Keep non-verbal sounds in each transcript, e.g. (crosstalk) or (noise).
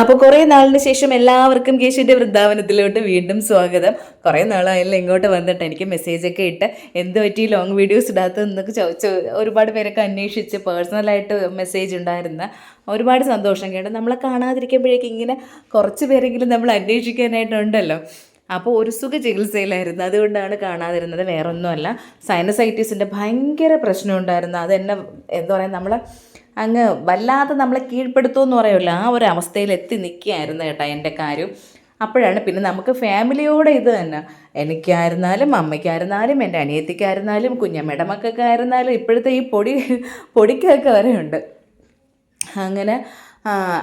അപ്പോൾ കുറേ നാളിന് ശേഷം എല്ലാവർക്കും കേശുവിന്റെ വൃന്ദാവനത്തിലോട്ട് വീണ്ടും സ്വാഗതം. കുറേ നാളായാലും ഇങ്ങോട്ട് വന്നിട്ട് എനിക്ക് മെസ്സേജൊക്കെ ഇട്ട് എന്ത് പറ്റി ലോങ് വീഡിയോസ് ഇടാത്തതെന്നൊക്കെ ചോദിച്ചു ഒരുപാട് പേരൊക്കെ അന്വേഷിച്ച് പേഴ്സണലായിട്ട് മെസ്സേജ് ഉണ്ടായിരുന്ന ഒരുപാട് സന്തോഷം കേട്ടോ. നമ്മളെ കാണാതിരിക്കുമ്പോഴേക്കും ഇങ്ങനെ കുറച്ച് പേരെങ്കിലും നമ്മൾ അന്വേഷിക്കാനായിട്ടുണ്ടല്ലോ. അപ്പോൾ ഒരു സുഖ ചികിത്സയിലായിരുന്നു. അതുകൊണ്ടാണ് കാണാതിരുന്നത്. വേറൊന്നുമല്ല. സൈനസൈറ്റീസിന്റെ ഭയങ്കര പ്രശ്നം ഉണ്ടായിരുന്നു. അത് എന്നെ എന്താ പറയുക നമ്മളെ അങ്ങ് വല്ലാതെ നമ്മളെ കീഴ്പ്പെടുത്തുമെന്ന് പറയുമല്ലോ ആ ഒരു അവസ്ഥയിൽ എത്തി നിൽക്കുകയായിരുന്നു കേട്ടോ എന്റെ കാര്യം. അപ്പോഴാണ് പിന്നെ നമുക്ക് ഫാമിലിയോടെ ഇത് തന്നെ. എനിക്കായിരുന്നാലും അമ്മയ്ക്കായിരുന്നാലും എന്റെ അനിയത്തിക്കായിരുന്നാലും കുഞ്ഞമ്മയുടെ മക്കൾക്കായിരുന്നാലും ഇപ്പോഴത്തെ ഈ പൊടി പൊടിക്കൊക്കെ വരെയുണ്ട്. അങ്ങനെ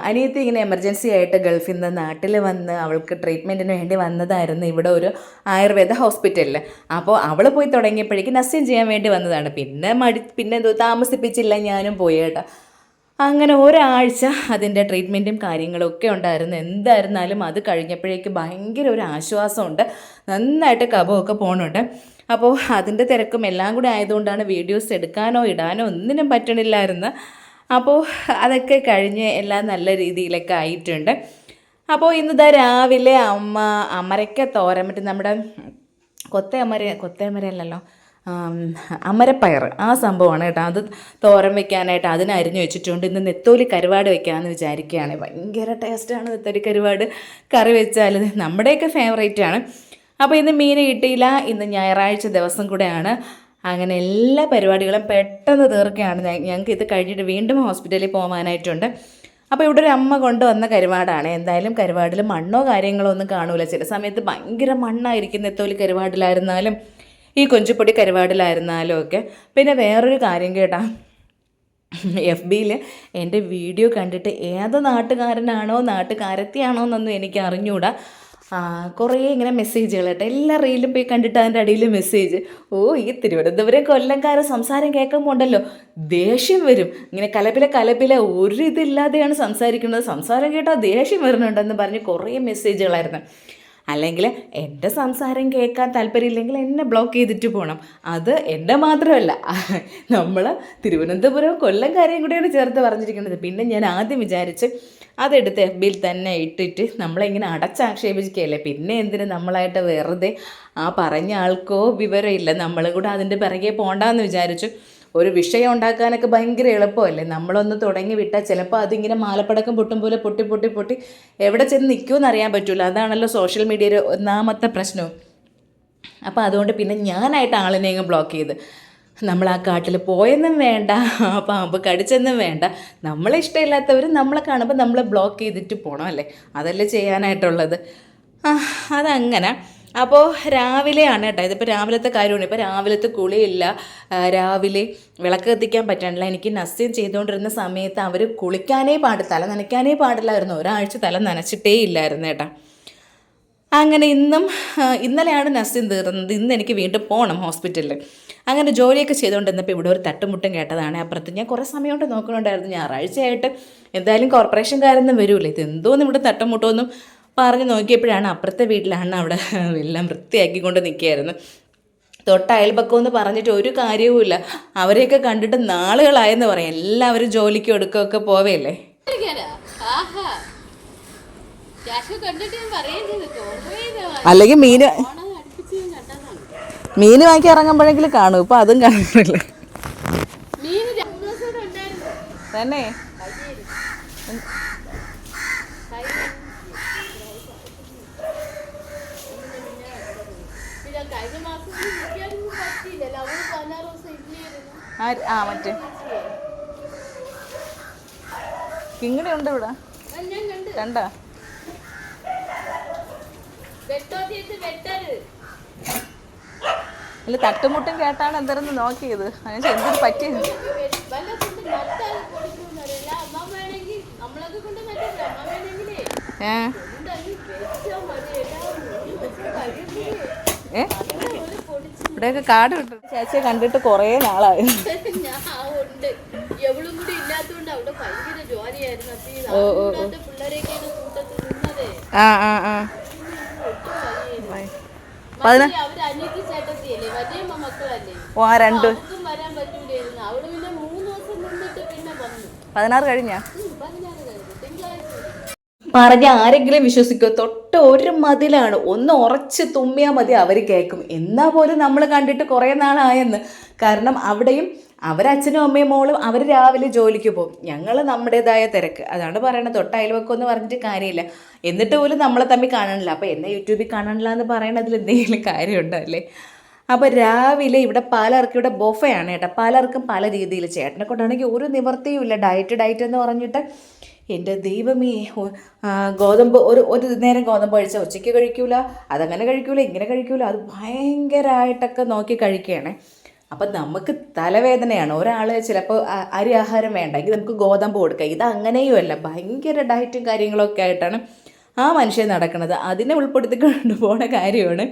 അനിയത്തി ഇങ്ങനെ എമർജൻസി ആയിട്ട് ഗൾഫിൽ നിന്ന് നാട്ടിൽ വന്ന് അവൾക്ക് ട്രീറ്റ്മെന്റിന് വേണ്ടി വന്നതായിരുന്നു ഇവിടെ ഒരു ആയുർവേദ ഹോസ്പിറ്റലിൽ അപ്പോൾ അവൾ പോയി തുടങ്ങിയപ്പോഴേക്കും നസ്യം ചെയ്യാൻ വേണ്ടി വന്നതാണ്. പിന്നെ മടി പിന്നെ എന്തോ താമസിപ്പിച്ചില്ല ഞാനും പോയി കേട്ടോ. അങ്ങനെ ഒരാഴ്ച അതിന്റെ ട്രീറ്റ്മെന്റും കാര്യങ്ങളും ഒക്കെ ഉണ്ടായിരുന്നു. എന്തായിരുന്നാലും അത് കഴിഞ്ഞപ്പോഴേക്ക് ഭയങ്കര ഒരു ആശ്വാസമുണ്ട്. നന്നായിട്ട് കഫമൊക്കെ പോകണുണ്ട് അപ്പോൾ അതിന്റെ തിരക്കും എല്ലാം കൂടി ആയതുകൊണ്ടാണ് വീഡിയോസ് എടുക്കാനോ ഇടാനോ ഒന്നിനും പറ്റണില്ലായിരുന്നു. അപ്പോൾ അതൊക്കെ കഴിഞ്ഞ് എല്ലാം നല്ല രീതിയിലൊക്കെ ആയിട്ടുണ്ട്. അപ്പോൾ ഇന്നിതാ രാവിലെ അമ്മ അമരക്ക തോരൻ മറ്റേ നമ്മുടെ കൊത്തയമര അമര അല്ലല്ലോ അമരപ്പയർ. ആ സംഭവമാണ് കേട്ടോ. അത് തോരൻ വെക്കാനായിട്ട് അതിന് അരിഞ്ഞു വെച്ചിട്ടുണ്ട്. ഇന്ന് നെത്തോലി കരുവാട് വെക്കാമെന്ന് വിചാരിക്കുകയാണ്. ഭയങ്കര ടേസ്റ്റാണ് നെത്തോലി കരുവാട്. കറി വെച്ചാൽ നമ്മുടെയൊക്കെ ഫേവറേറ്റ് ആണ്. അപ്പോൾ ഇന്ന് മീൻ കിട്ടിയില്ല. ഇന്ന് ഞായറാഴ്ച ദിവസം കൂടെയാണ്. അങ്ങനെ എല്ലാ പരിപാടികളും പെട്ടെന്ന് തീർക്കുകയാണ്. ഞങ്ങൾക്ക് ഇത് കഴിഞ്ഞിട്ട് വീണ്ടും ഹോസ്പിറ്റലിൽ പോകാനായിട്ടുണ്ട് അപ്പോൾ ഇവിടെ ഒരു അമ്മ കൊണ്ടുവന്ന കരുവാടാണ്. എന്തായാലും കരുവാടിൽ മണ്ണോ കാര്യങ്ങളോ ഒന്നും കാണൂല. ചില സമയത്ത് ഭയങ്കര മണ്ണായിരിക്കും നെത്തോലി കരുവാടിലായിരുന്നാലും. ഈ കൊഞ്ചുപൊടി കരുവാടിലായിരുന്നാലും ഒക്കെ പിന്നെ വേറൊരു കാര്യം കേട്ടാ. എഫ് ബിയിൽ എന്റെ വീഡിയോ കണ്ടിട്ട് ഏത് നാട്ടുകാരനാണോ നാട്ടുകാരത്തിയാണോ എന്നൊന്നും എനിക്ക് അറിഞ്ഞൂടാ. കുറേ ഇങ്ങനെ മെസ്സേജുകൾ കേട്ടോ. എല്ലാ റീലും പോയി കണ്ടിട്ട് അതിന്റെ അടിയിൽ മെസ്സേജ് ഓ ഈ തിരുവനന്തപുരം കൊല്ലംകാരെ സംസാരം കേൾക്കുമ്പോൾ ഉണ്ടല്ലോ ദേഷ്യം വരും. ഇങ്ങനെ കലപ്പില കലപ്പില ഒരു ഇതില്ലാതെയാണ് സംസാരിക്കുന്നത്. സംസാരം കേട്ടാൽ ദേഷ്യം വരുന്നുണ്ടെന്ന് പറഞ്ഞ് കുറേ മെസ്സേജുകളായിരുന്നു അല്ലെങ്കിൽ എന്റെ സംസാരം കേൾക്കാൻ താല്പര്യമില്ലെങ്കിൽ എന്നെ ബ്ലോക്ക് ചെയ്തിട്ട് പോകണം അത് എന്റെ മാത്രമല്ല. നമ്മൾ തിരുവനന്തപുരം കൊല്ലം കാര്യം കൂടെയാണ് ചേർത്ത് പറഞ്ഞിരിക്കുന്നത്. പിന്നെ ഞാൻ ആദ്യം വിചാരിച്ച് അതെടുത്ത് എഫ് ബിയിൽ തന്നെ ഇട്ടിട്ട് നമ്മളിങ്ങനെ അടച്ചാക്ഷേപിക്കുകയല്ലേ? പിന്നെ എന്തിനു നമ്മളായിട്ട് വെറുതെ ആ പറഞ്ഞ ആൾക്കോ വിവരമില്ല. നമ്മളും കൂടെ അതിന്റെ പിറകെ പോകണ്ടെന്ന് വിചാരിച്ചു. ഒരു വിഷയം ഉണ്ടാക്കാനൊക്കെ ഭയങ്കര എളുപ്പമല്ലേ? നമ്മളൊന്ന് തുടങ്ങി വിട്ടാൽ ചിലപ്പോൾ അതിങ്ങനെ മാലപ്പടക്കം പൊട്ടും പോലെ പൊട്ടി പൊട്ടി പൊട്ടി എവിടെ ചെന്ന് നിൽക്കുമെന്ന് അറിയാൻ പറ്റില്ല അതാണല്ലോ സോഷ്യൽ മീഡിയയുടെ ഒന്നാമത്തെ പ്രശ്നം. അപ്പോൾ അതുകൊണ്ട് പിന്നെ ഞാനായിട്ട് ആളിനെ അങ്ങ് ബ്ലോക്ക് ചെയ്ത്. നമ്മൾ ആ കാട്ടിൽ പോയെന്നും വേണ്ട പാമ്പ് കടിച്ചെന്നും വേണ്ട. നമ്മളെ ഇഷ്ടമില്ലാത്തവർ നമ്മളെ കാണുമ്പോൾ നമ്മളെ ബ്ലോക്ക് ചെയ്തിട്ട് പോകണം അല്ലേ? അതല്ലേ ചെയ്യാനായിട്ടുള്ളത്. അതങ്ങനെ. അപ്പോൾ രാവിലെയാണ് കേട്ടോ ഇതിപ്പോൾ രാവിലത്തെ കാര്യമാണ്. ഇപ്പോൾ രാവിലത്തെ കുളിയില്ല. രാവിലെ വിളക്ക് കത്തിക്കാൻ പറ്റണില്ല എനിക്ക് നസ്യം ചെയ്തുകൊണ്ടിരുന്ന സമയത്ത് അവർ കുളിക്കാനേ പാടില്ല തല നനയ്ക്കാനേ പാടില്ലായിരുന്നു. ഒരാഴ്ച തല നനച്ചിട്ടേ ഇല്ലായിരുന്നു കേട്ടോ. അങ്ങനെ ഇന്നും ഇന്നലെയാണ് നസ്യം തീർന്നത്. ഇന്ന് എനിക്ക് വീണ്ടും പോകണം ഹോസ്പിറ്റലിൽ അങ്ങനെ ജോലിയൊക്കെ ചെയ്തുകൊണ്ടിരുന്നപ്പോൾ ഇവിടെ ഒരു തട്ടുമുട്ടും കേട്ടതാണ്. അപ്പുറത്ത് ഞാൻ കുറേ സമയം കൊണ്ട് നോക്കണുണ്ടായിരുന്നു. ഞായറാഴ്ചയായിട്ട് എന്തായാലും കോർപ്പറേഷൻകാരൊന്നും വരുമല്ലോ ഇത് എന്തോന്നും ഇവിടെ തട്ടുമുട്ടൊന്നും പറഞ്ഞ് നോക്കിയപ്പോഴാണ് അപ്പുറത്തെ വീട്ടിലാണ് അവിടെ എല്ലാം വൃത്തിയാക്കിക്കൊണ്ട് നിൽക്കുകയായിരുന്നു. തൊട്ട അയൽപക്കം എന്ന് പറഞ്ഞിട്ട് ഒരു കാര്യവുമില്ല. അവരെയൊക്കെ കണ്ടിട്ട് നാളുകളായെന്ന് പറയാം. എല്ലാവരും ജോലിക്ക് പറയുകയും ചെയ്തു. അല്ലെങ്കിൽ മീൻ. മീൻ വാങ്ങി ഇറങ്ങുമ്പോഴെങ്കിലും കാണും. ഇപ്പൊ അതും കാണുന്നില്ല. തന്നെ പിന്നെ കഴിഞ്ഞ മാസം ഒന്നും നിൽക്കാനൊന്നും പറ്റിയില്ലല്ലോ. അവൾ പതിനാറ് ദിവസം ഇല്ലായിരുന്നു. ആ മറ്റേ. കിങ്ങിണി ഉണ്ട് ഇവിടെ. കണ്ട്. അല്ല തട്ടുമുട്ടും കേട്ടാണ് എന്തായിരുന്നു നോക്കിയത്. അതിന് എന്തൊരു വേണമെങ്കിലേ ഏ? ഇവിടെയൊക്കെ കാട് കിട്ടും ചേച്ചിയെ കണ്ടിട്ട് കുറേ നാളായി. ഞാൻ ആ ഓ, ഓ, ഓ. ആ ആ ആ. ഓ രണ്ട്. പതിനാറ് വരാൻ പറ്റൂലായിരുന്നു അവൾ പിന്നെ മൂന്ന് ദിവസം നിന്നിട്ട് പിന്നെ വന്നു പതിനാറ് കഴിഞ്ഞാ ഉം, പതിനാറ് കഴിഞ്ഞു തിങ്കളാഴ്ച വരും. പറഞ്ഞ ആരെങ്കിലും വിശ്വസിക്കോ തൊട്ട് ഒരു മതിലാണ്. ഒന്ന് ഉറച്ച് തുമ്മിയാൽ മതി അവർ കേൾക്കും. എന്നാൽ പോലും നമ്മൾ കണ്ടിട്ട് കുറേ നാളായെന്ന്. കാരണം അവിടെയും അവരച്ഛനും അമ്മയും മോളും അവർ രാവിലെ ജോലിക്ക് പോകും. ഞങ്ങൾ നമ്മുടേതായ തിരക്ക്. അതാണ് പറയണത്. തൊട്ട് അയൽവക്കം പറഞ്ഞിട്ട് കാര്യമില്ല. എന്നിട്ട് പോലും നമ്മളെ തമ്മിൽ കാണണില്ല അപ്പോൾ എന്നെ യൂട്യൂബിൽ കാണണില്ല എന്ന് പറയണതിൽ എന്തെങ്കിലും കാര്യമുണ്ടോ അല്ലേ? അപ്പോൾ രാവിലെ ഇവിടെ പലർക്കും ഇവിടെ ബൊഫയാണ് കേട്ടോ. പലർക്കും പല രീതിയിൽ. ചേട്ടനെ കൊണ്ടാണെങ്കിൽ ഒരു നിവർത്തിയും ഇല്ല. ഡയറ്റ് ഡയറ്റ് എന്ന് പറഞ്ഞിട്ട് എന്റെ ദൈവമേ ഗോതമ്പ് ഒരു ഒരു നേരം ഗോതമ്പ് കഴിച്ചാൽ ഉച്ചയ്ക്ക് കഴിക്കൂല അതങ്ങനെ കഴിക്കൂല ഇങ്ങനെ കഴിക്കൂല അത് ഭയങ്കരമായിട്ടൊക്കെ നോക്കി കഴിക്കുകയാണ്. അപ്പം നമുക്ക് തലവേദനയാണ്. ഒരാൾ ചിലപ്പോൾ അരി ആഹാരം വേണ്ടെങ്കിൽ നമുക്ക് ഗോതമ്പ് കൊടുക്കാം. ഇത് അങ്ങനെയുമല്ല ഭയങ്കര ഡയറ്റും കാര്യങ്ങളൊക്കെ ആയിട്ടാണ് ആ മനുഷ്യൻ നടക്കുന്നത്. അതിനെ ഉൾപ്പെടുത്തി കൊണ്ടുപോണ കാര്യമാണ്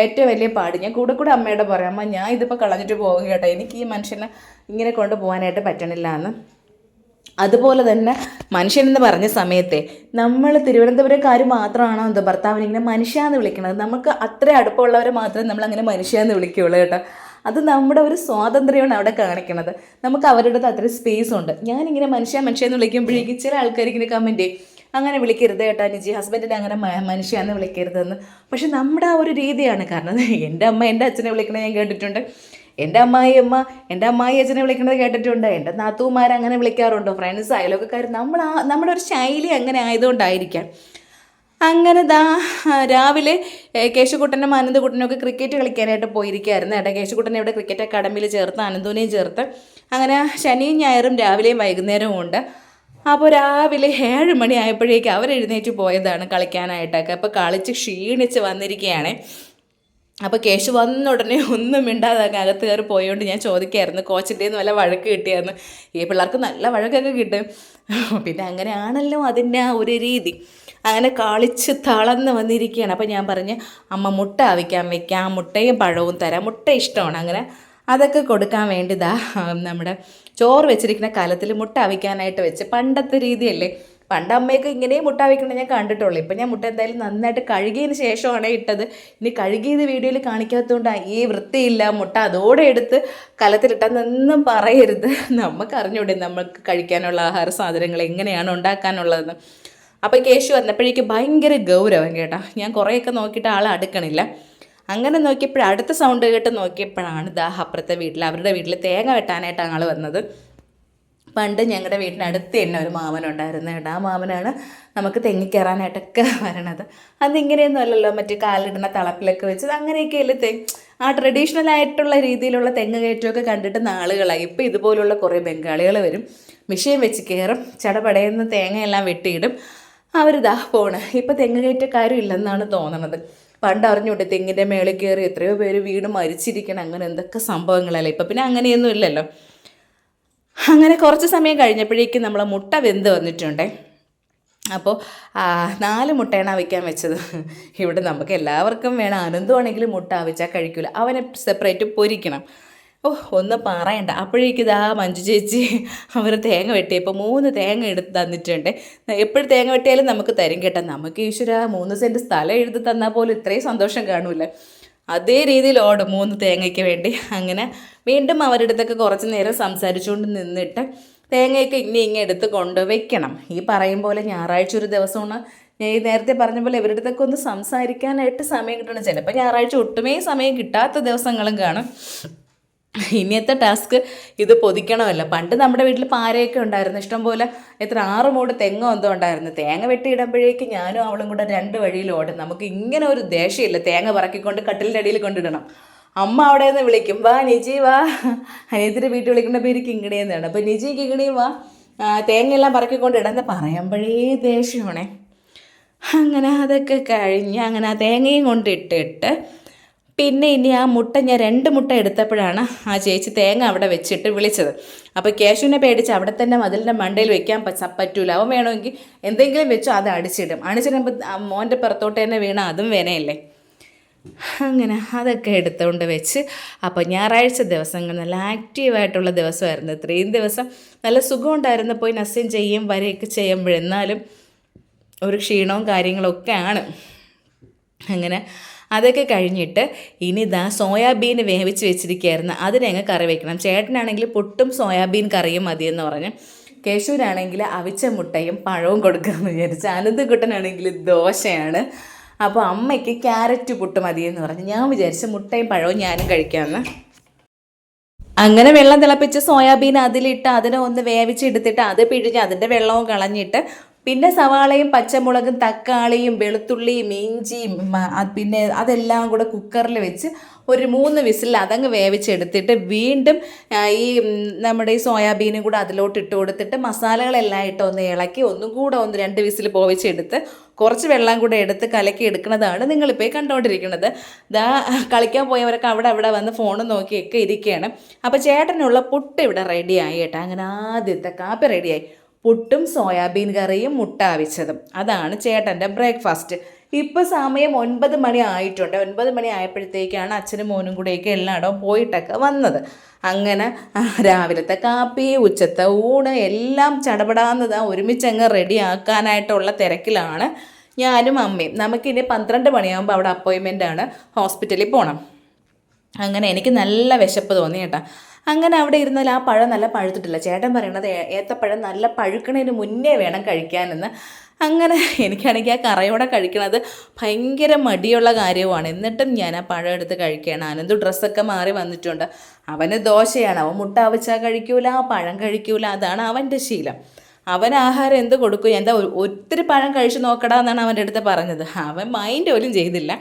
ഏറ്റവും വലിയ പാട്. ഞാൻ കൂടെ കൂടെ അമ്മയോട് പറയാം അമ്മ ഞാൻ ഇതിപ്പോൾ കളഞ്ഞിട്ട് പോകും കേട്ടോ എനിക്ക് ഈ മനുഷ്യനെ ഇങ്ങനെ കൊണ്ടുപോകാനായിട്ട് പറ്റണില്ല എന്ന്. അതുപോലെ തന്നെ മനുഷ്യനെന്ന് പറഞ്ഞ സമയത്തെ നമ്മൾ തിരുവനന്തപുരക്കാർ മാത്രമാണോ എന്തോ ഭർത്താവിനെ ഇങ്ങനെ മനുഷ്യ എന്ന് വിളിക്കണത്? നമുക്ക് അത്ര അടുപ്പമുള്ളവരെ മാത്രമേ നമ്മൾ അങ്ങനെ മനുഷ്യ എന്ന് വിളിക്കുകയുള്ളൂ കേട്ടോ. അത് നമ്മുടെ ഒരു സ്വാതന്ത്ര്യമാണ് അവിടെ കാണിക്കുന്നത് നമുക്ക് അവരുടെ അത്ര സ്പേസ് ഉണ്ട്. ഞാനിങ്ങനെ മനുഷ്യ മനുഷ്യ എന്ന് വിളിക്കുമ്പോഴേക്കും ചില ആൾക്കാർ ഇങ്ങനെ കമന്റ് ചെയ്യും. അങ്ങനെ വിളിക്കരുത് കേട്ടോ നിജി. ഹസ്ബൻഡിനെ അങ്ങനെ മ- മനുഷ്യ എന്ന് വിളിക്കരുതെന്ന്. പക്ഷെ നമ്മുടെ ആ ഒരു രീതിയാണ് കാരണം. എന്റെ അമ്മ എന്റെ അച്ഛനെ വിളിക്കണത് ഞാൻ കേട്ടിട്ടുണ്ട്. എന്റെ അമ്മായി അമ്മ എന്റെ അമ്മായി അച്ഛനെ വിളിക്കുന്നത് കേട്ടിട്ടുണ്ട്. എന്റെ നാത്തുമാർ അങ്ങനെ വിളിക്കാറുണ്ടോ. ഫ്രണ്ട്സ് അയലോക്കക്കാർ നമ്മൾ ആ നമ്മുടെ ഒരു ശൈലി അങ്ങനെ ആയതുകൊണ്ടായിരിക്കാം. അങ്ങനെ ദാ രാവിലെ കേശുകുട്ടനും അനന്തകുട്ടനും ഒക്കെ ക്രിക്കറ്റ് കളിക്കാനായിട്ട് പോയിരിക്കുകയായിരുന്നു ഏട്ടാ കേശുക്കുട്ടനെ ഇവിടെ ക്രിക്കറ്റ് അക്കാഡമിയിൽ ചേർത്ത് അനന്തുവിനെയും ചേർത്ത്. അങ്ങനെ ശനിയും ഞായറും രാവിലെയും വൈകുന്നേരവും ഉണ്ട്. അപ്പോൾ രാവിലെ ഏഴ് മണി എഴുന്നേറ്റ് പോയതാണ് കളിക്കാനായിട്ടൊക്കെ. അപ്പോൾ കളിച്ച് ക്ഷീണിച്ച് വന്നിരിക്കുകയാണ്. അപ്പോൾ കേശു വന്ന ഉടനെ ഒന്നും മിണ്ടാതെ അങ്ങ് അകത്ത് കയറി പോയോണ്ട് ഞാൻ ചോദിക്കായിരുന്നു കോച്ചിന്റെ നല്ല വഴക്ക് കിട്ടിയായിരുന്നു? ഈ പിള്ളേർക്ക് നല്ല വഴക്കൊക്കെ കിട്ടും. പിന്നെ അങ്ങനെയാണല്ലോ അതിന്റെ ആ ഒരു രീതി. അങ്ങനെ കളിച്ച് തളർന്ന് വന്നിരിക്കുകയാണ്. അപ്പോൾ ഞാൻ പറഞ്ഞ് അമ്മ മുട്ട അവിക്കാൻ വെക്കാം മുട്ടയും പഴവും തരാം മുട്ട ഇഷ്ടമാണ്. അങ്ങനെ അതൊക്കെ കൊടുക്കാൻ വേണ്ടിതാ നമ്മുടെ ചോറ് വെച്ചിരിക്കുന്ന കലത്തിൽ മുട്ട അവിക്കാനായിട്ട് വെച്ച് പണ്ടത്തെ രീതിയല്ലേ? പണ്ട് അമ്മയൊക്കെ ഇങ്ങനെയും മുട്ട അവിക്കണത് ഞാൻ കണ്ടിട്ടുള്ളൂ. ഇപ്പം ഞാൻ മുട്ട എന്തായാലും നന്നായിട്ട് കഴുകിയതിന് ശേഷമാണ് ഇട്ടത്. ഇനി കഴുകിയത് വീഡിയോയിൽ കാണിക്കാത്തതുകൊണ്ട് ഈ വൃത്തിയില്ല. മുട്ട അതോടെ എടുത്ത് കലത്തിലിട്ടെന്നൊന്നും പറയരുത്. നമുക്ക് അറിഞ്ഞൂടെ നമുക്ക് കഴിക്കാനുള്ള ആഹാര സാധനങ്ങൾ എങ്ങനെയാണ് ഉണ്ടാക്കാനുള്ളതെന്ന്. അപ്പം കേശു വന്നപ്പോഴേക്ക് ഭയങ്കര ഗൗരവം കേട്ടോ. ഞാൻ കുറേയൊക്കെ നോക്കിയിട്ട് ആൾ അടുക്കണില്ല. അങ്ങനെ നോക്കിയപ്പോൾ അടുത്ത സൗണ്ട് കേട്ട് നോക്കിയപ്പോഴാണ് ദാ അപ്പുറത്തെ വീട്ടിൽ അവരുടെ വീട്ടിൽ തേങ്ങ വെട്ടാനായിട്ടാണ് ആൾ വന്നത്. പണ്ട് ഞങ്ങളുടെ വീടിനടുത്ത് തന്നെ ഒരു മാമനുണ്ടായിരുന്നു കേട്ടോ. ആ മാമനാണ് നമുക്ക് തെങ്ങി കയറാനായിട്ടൊക്കെ (laughs) വരണത്. അതിങ്ങനെയൊന്നും അല്ലല്ലോ മറ്റേ കാലിടുന്ന തളപ്പിലൊക്കെ വെച്ചത് അങ്ങനെയൊക്കെയല്ലേ തെങ്ങ് ആ ട്രഡീഷണൽ ആയിട്ടുള്ള രീതിയിലുള്ള തെങ്ങ് കയറ്റമൊക്കെ കണ്ടിട്ട് നാളുകളായി. ഇപ്പോൾ ഇതുപോലുള്ള കുറേ ബംഗാളികൾ വരും മിഷീൻ വെച്ച് കയറും ചടപടയെന്ന് തേങ്ങയെല്ലാം വെട്ടിയിടും. അവരിതാ പോണ്. ഇപ്പം തെങ്ങ് കയറ്റക്കാരും ഇല്ലെന്നാണ് തോന്നണത്. പണ്ട് അറിഞ്ഞൂട്ടെ തെങ്ങിന്റെ മേളിൽ കയറി എത്രയോ പേര് വീട് മരിച്ചിരിക്കണം അങ്ങനെ എന്തൊക്കെ സംഭവങ്ങളല്ലേ? ഇപ്പം പിന്നെ അങ്ങനെയൊന്നും ഇല്ലല്ലോ. അങ്ങനെ കുറച്ച് സമയം കഴിഞ്ഞപ്പോഴേക്കും നമ്മൾ മുട്ട വെന്ത് വന്നിട്ടുണ്ടേ. അപ്പോൾ നാല് മുട്ടയാണ് അവിക്കാൻ വെച്ചത്. ഇവിടെ നമുക്ക് എല്ലാവർക്കും വേണം. അനന്തമാണെങ്കിലും മുട്ട അവിച്ചാൽ കഴിക്കില്ല അവനെ സെപ്പറേറ്റ് പൊരിക്കണം. ഓ ഒന്ന് പറയണ്ട. അപ്പോഴേക്കും ഇതാ മഞ്ജു ചേച്ചി അവർ തേങ്ങ വെട്ടിയപ്പോൾ മൂന്ന് തേങ്ങ എടുത്ത് തന്നിട്ടുണ്ട്. എപ്പോഴും തേങ്ങ വെട്ടിയാലും നമുക്ക് തരും കേട്ടോ. നമുക്ക് ഈശ്വര മൂന്ന് സെന്റ് സ്ഥലം എഴുതി തന്നാൽ പോലും ഇത്രയും സന്തോഷം കാണൂല അതേ രീതിയിൽ ഓടും മൂന്ന് തേങ്ങയ്ക്ക് വേണ്ടി. അങ്ങനെ വീണ്ടും അവരുടെ അടുത്തൊക്കെ കുറച്ച് നേരം സംസാരിച്ചുകൊണ്ട് നിന്നിട്ട് തേങ്ങയൊക്കെ ഇനി ഇങ്ങനെ എടുത്ത് കൊണ്ട് വെക്കണം. ഈ പറയും പോലെ ഞായറാഴ്ച ഒരു ദിവസമാണ്. ഞാൻ ഈ നേരത്തെ പറഞ്ഞ പോലെ ഇവരുടെ അടുത്തൊക്കെ ഒന്ന് സംസാരിക്കാനായിട്ട് സമയം കിട്ടണം. ചിലപ്പോൾ ഞായറാഴ്ച ഒട്ടുമേ സമയം കിട്ടാത്ത ദിവസങ്ങളും കാണും. ഇനിയത്തെ ടാസ്ക് ഇത് പൊതിക്കണമല്ല. പണ്ട് നമ്മുടെ വീട്ടിൽ പാരയൊക്കെ ഉണ്ടായിരുന്നു. ഇഷ്ടംപോലെ എത്ര ആറ് മൂട് തെങ്ങോ എന്തോ ഉണ്ടായിരുന്നു. തേങ്ങ വെട്ടിയിടുമ്പോഴേക്ക് ഞാനും അവളും കൂടെ രണ്ട് വഴിയിൽ ഓടും. നമുക്ക് ഇങ്ങനെ ഒരു ദേഷ്യമില്ല. തേങ്ങ പറക്കിക്കൊണ്ട് കട്ടിലിന്റെ അടിയിൽ കൊണ്ടിടണം. അമ്മ അവിടെ നിന്ന് വിളിക്കും വാ നിജി വാ. അനിയത്തിന്റെ വീട്ടിൽ വിളിക്കുന്ന പേര് കിങ്ങിണിയെന്നാണ്. അപ്പോൾ നിജി കിങ്ങിണി വാ. തേങ്ങയെല്ലാം പറക്കിക്കൊണ്ട് ഇടാന്ന് പറയുമ്പോഴേ ദേഷ്യമാണേ അങ്ങനെ അതൊക്കെ കഴിഞ്ഞ് അങ്ങനെ ആ തേങ്ങയും കൊണ്ടിട്ടിട്ട് പിന്നെ ഇനി ആ മുട്ട ഞാൻ രണ്ട് മുട്ട എടുത്തപ്പോഴാണ് ആ ചേച്ചി തേങ്ങ അവിടെ വെച്ചിട്ട് വിളിച്ചത്. അപ്പോൾ കേശുവിനെ പേടിച്ച് അവിടെ തന്നെ മതിലിന്റെ മണ്ടയിൽ വെക്കാൻ പറ്റ പറ്റൂല. അവൻ വേണമെങ്കിൽ എന്തെങ്കിലും വെച്ചോ അത് അടിച്ചിടും. അടിച്ചിടുമ്പോൾ മോന്റെ പുറത്തോട്ട് തന്നെ വീണ അതും വേനയല്ലേ? അങ്ങനെ അതൊക്കെ എടുത്തുകൊണ്ട് വെച്ച് അപ്പോൾ ഞായറാഴ്ച ദിവസങ്ങൾ നല്ല ആക്റ്റീവായിട്ടുള്ള ദിവസമായിരുന്നു. ഇത്രയും ദിവസം നല്ല സുഖമുണ്ടായിരുന്നു. പോയി നസ്യം ചെയ്യും വരെയൊക്കെ ചെയ്യുമ്പോഴെന്നാലും ഒരു ക്ഷീണവും കാര്യങ്ങളൊക്കെ ആണ് അങ്ങനെ അതൊക്കെ കഴിഞ്ഞിട്ട് ഇനി ഇതാ സോയാബീൻ വേവിച്ച് വെച്ചിരിക്കുകയായിരുന്നു. അതിനെ അങ്ങ് കറി വയ്ക്കണം ചേട്ടനാണെങ്കിൽ പുട്ടും സോയാബീൻ കറിയും മതിയെന്ന് പറഞ്ഞ്. കേശൂരാണെങ്കിൽ അവിച്ച മുട്ടയും പഴവും കൊടുക്കാമെന്ന് വിചാരിച്ചു. അനന്തകുട്ടനാണെങ്കിൽ ദോശയാണ്. അപ്പോൾ അമ്മയ്ക്ക് ക്യാരറ്റ് പുട്ട് മതിയെന്ന് പറഞ്ഞ്. ഞാൻ വിചാരിച്ചു മുട്ടയും പഴവും ഞാനും കഴിക്കാമെന്ന്. അങ്ങനെ വെള്ളം തിളപ്പിച്ച് സോയാബീൻ അതിലിട്ട് അതിനെ ഒന്ന് വേവിച്ചെടുത്തിട്ട് അത് പിഴിഞ്ഞ് അതിന്റെ വെള്ളവും കളഞ്ഞിട്ട് പിന്നെ സവാളയും പച്ചമുളകും തക്കാളിയും വെളുത്തുള്ളിയും ഇഞ്ചിയും പിന്നെ അതെല്ലാം കൂടെ കുക്കറിൽ വെച്ച് ഒരു മൂന്ന് വിസിൽ അതങ്ങ് വേവിച്ചെടുത്തിട്ട് വീണ്ടും ഈ നമ്മുടെ ഈ സോയാബീനും കൂടെ അതിലോട്ട് ഇട്ട് കൊടുത്തിട്ട് മസാലകളെല്ലാം ഇട്ട് ഒന്ന് ഇളക്കി ഒന്നും കൂടെ ഒന്ന് രണ്ട് വിസിൽ പോവിച്ചെടുത്ത് കുറച്ച് വെള്ളം കൂടെ എടുത്ത് കലക്കി എടുക്കുന്നതാണ് നിങ്ങളിപ്പോൾ കണ്ടുകൊണ്ടിരിക്കുന്നത് ദാ കളിക്കാൻ പോയവരൊക്കെ അവിടെ അവിടെ വന്ന് ഫോൺ നോക്കിയൊക്കെ ഇരിക്കുകയാണ്. അപ്പോൾ ചേട്ടനുള്ള പുട്ട് ഇവിടെ റെഡിയായി കേട്ടോ. അങ്ങനെ ആദ്യത്തെ കാപ്പി റെഡിയായി പുട്ടും സോയാബീൻ കറിയും മുട്ട അവിച്ചതും. അതാണ് ചേട്ടന്റെ ബ്രേക്ക്ഫാസ്റ്റ്. ഇപ്പോൾ സമയം ഒൻപത് മണി ആയിട്ടുണ്ട്. ഒൻപത് മണി ആയപ്പോഴത്തേക്കാണ് അച്ഛനും മോനും കൂടെയൊക്കെ എല്ലായിടവും പോയിട്ടൊക്കെ വന്നത്. അങ്ങനെ രാവിലത്തെ കാപ്പി ഉച്ചത്തെ ഊണ് എല്ലാം ചടപടാന്നത് ഒരുമിച്ചങ്ങ് റെഡിയാക്കാനായിട്ടുള്ള തിരക്കിലാണ് ഞാനും അമ്മയും. നമുക്കിനി പന്ത്രണ്ട് മണിയാകുമ്പോൾ അവിടെ അപ്പോയിൻമെന്റ് ആണ് ഹോസ്പിറ്റലിൽ പോകണം അങ്ങനെ എനിക്ക് നല്ല വിശപ്പ് തോന്നി കേട്ടോ. അങ്ങനെ അവിടെ ഇരുന്നാൽ ആ പഴം നല്ല പഴുത്തിട്ടില്ല. ചേട്ടൻ പറയണത് ഏത്തപ്പഴം നല്ല പഴുക്കണതിന് മുന്നേ വേണം കഴിക്കാനെന്ന്. അങ്ങനെ എനിക്കാണെങ്കിൽ ആ കറയോടെ കഴിക്കണത് ഭയങ്കര മടിയുള്ള കാര്യമാണ് എന്നിട്ടും ഞാൻ ആ പഴം എടുത്ത് കഴിക്കുകയാണ്. അനന്തു ഡ്രസ്സൊക്കെ മാറി വന്നിട്ടുണ്ട്. അവന് ദോശയാണ്. അവൻ മുട്ട അവിച്ചാൽ കഴിക്കൂല പഴം കഴിക്കൂല. അതാണ് അവന്റെ ശീലം. അവൻ ആഹാരം എന്ത് കൊടുക്കും? എന്താ ഒത്തിരി പഴം കഴിച്ചു നോക്കടാ എന്നാണ് അവന്റെ അടുത്ത് പറഞ്ഞത്. അവൻ മൈൻഡ് പോലും ചെയ്തില്ല.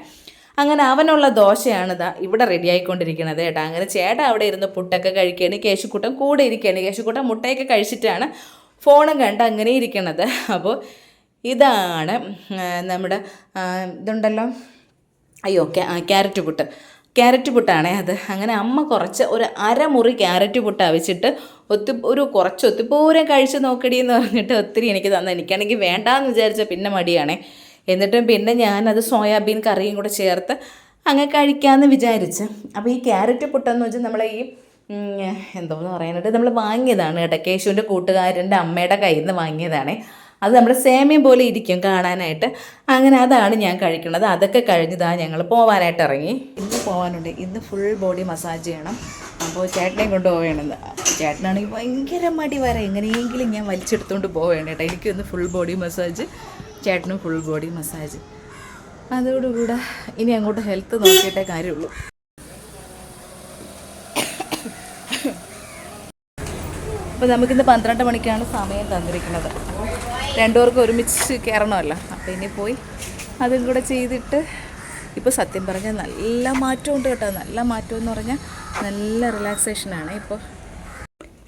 അങ്ങനെ അവനുള്ള ദോശയാണ് ഇതാ ഇവിടെ റെഡി ആയിക്കൊണ്ടിരിക്കുന്നത് കേട്ടോ. അങ്ങനെ ചേട്ടൻ അവിടെ ഇരുന്ന് പുട്ടൊക്കെ കഴിക്കുകയാണ്. കേശുക്കൂട്ടം കൂടെ ഇരിക്കുകയാണ്. കേശുക്കൂട്ടം മുട്ടയൊക്കെ കഴിച്ചിട്ടാണ് ഫോണും കണ്ട് അങ്ങനെ ഇരിക്കണത്. അപ്പോൾ ഇതാണ് നമ്മുടെ ഇതുണ്ടല്ലോ. അയ്യോ ക്യാരറ്റ് പുട്ട്. ക്യാരറ്റ് പുട്ടാണേ അത്. അങ്ങനെ അമ്മ കുറച്ച് ഒരു അരമുറി ക്യാരറ്റ് പുട്ട് അവിച്ചിട്ട് ഒത്തി ഒരു കുറച്ച് ഒത്തിപ്പൂരം കഴിച്ച് നോക്കടി എന്ന് പറഞ്ഞിട്ട് ഒത്തിരി എനിക്ക് തന്നെ. എനിക്കാണെങ്കിൽ വേണ്ടാന്ന് വിചാരിച്ച പിന്നെ മടിയാണേ. എന്നിട്ടും പിന്നെ ഞാനത് സോയാബീൻ കറിയും കൂടെ ചേർത്ത് അങ്ങ് കഴിക്കാമെന്ന് വിചാരിച്ച്. അപ്പോൾ ഈ ക്യാരറ്റ് പുട്ടെന്ന് വെച്ചാൽ നമ്മളെ ഈ എന്തോ എന്തോന്ന് പറയാനായിട്ട് നമ്മൾ വാങ്ങിയതാണ് കേട്ടോ. കേശുവിന്റെ കൂട്ടുകാരന്റെ അമ്മയുടെ കയ്യിൽ നിന്ന് വാങ്ങിയതാണ്. അത് നമ്മുടെ സേമിയം പോലെ ഇരിക്കും കാണാനായിട്ട്. അങ്ങനെ അതാണ് ഞാൻ കഴിക്കുന്നത്. അതൊക്കെ കഴിഞ്ഞതാണ് ഞങ്ങൾ പോവാനായിട്ട് ഇറങ്ങി. ഇന്ന് പോകാനുണ്ട് ഇന്ന് ഫുൾ ബോഡി മസാജ് ചെയ്യണം. അപ്പോൾ ചേട്ടനെയും കൊണ്ട് പോവുകയാണെന്ന് ചേട്ടനാണെങ്കിൽ ഭയങ്കര മടി വരെ എങ്ങനെയെങ്കിലും ഞാൻ വലിച്ചെടുത്തുകൊണ്ട് പോവുകയാണ് കേട്ടോ. എനിക്കൊന്ന് ഫുൾ ബോഡി മസാജ് ചേട്ടനും ഫുൾ ബോഡി മസാജ് അതോടുകൂടെ ഇനി അങ്ങോട്ട് ഹെൽത്ത് നോക്കിയിട്ടേ കാര്യമുള്ളൂ. അപ്പോൾ നമുക്കിന്ന് പന്ത്രണ്ട് മണിക്കാണ് സമയം തന്നിരിക്കുന്നത്. രണ്ടുപേർക്കും ഒരുമിച്ച് കയറണമല്ലോ അപ്പോൾ ഇനി പോയി അതും കൂടെ ചെയ്തിട്ട് ഇപ്പോൾ സത്യം പറഞ്ഞാൽ നല്ല മാറ്റമുണ്ട് കേട്ടോ. നല്ല മാറ്റം എന്ന് പറഞ്ഞാൽ നല്ല റിലാക്സേഷനാണ് ഇപ്പോൾ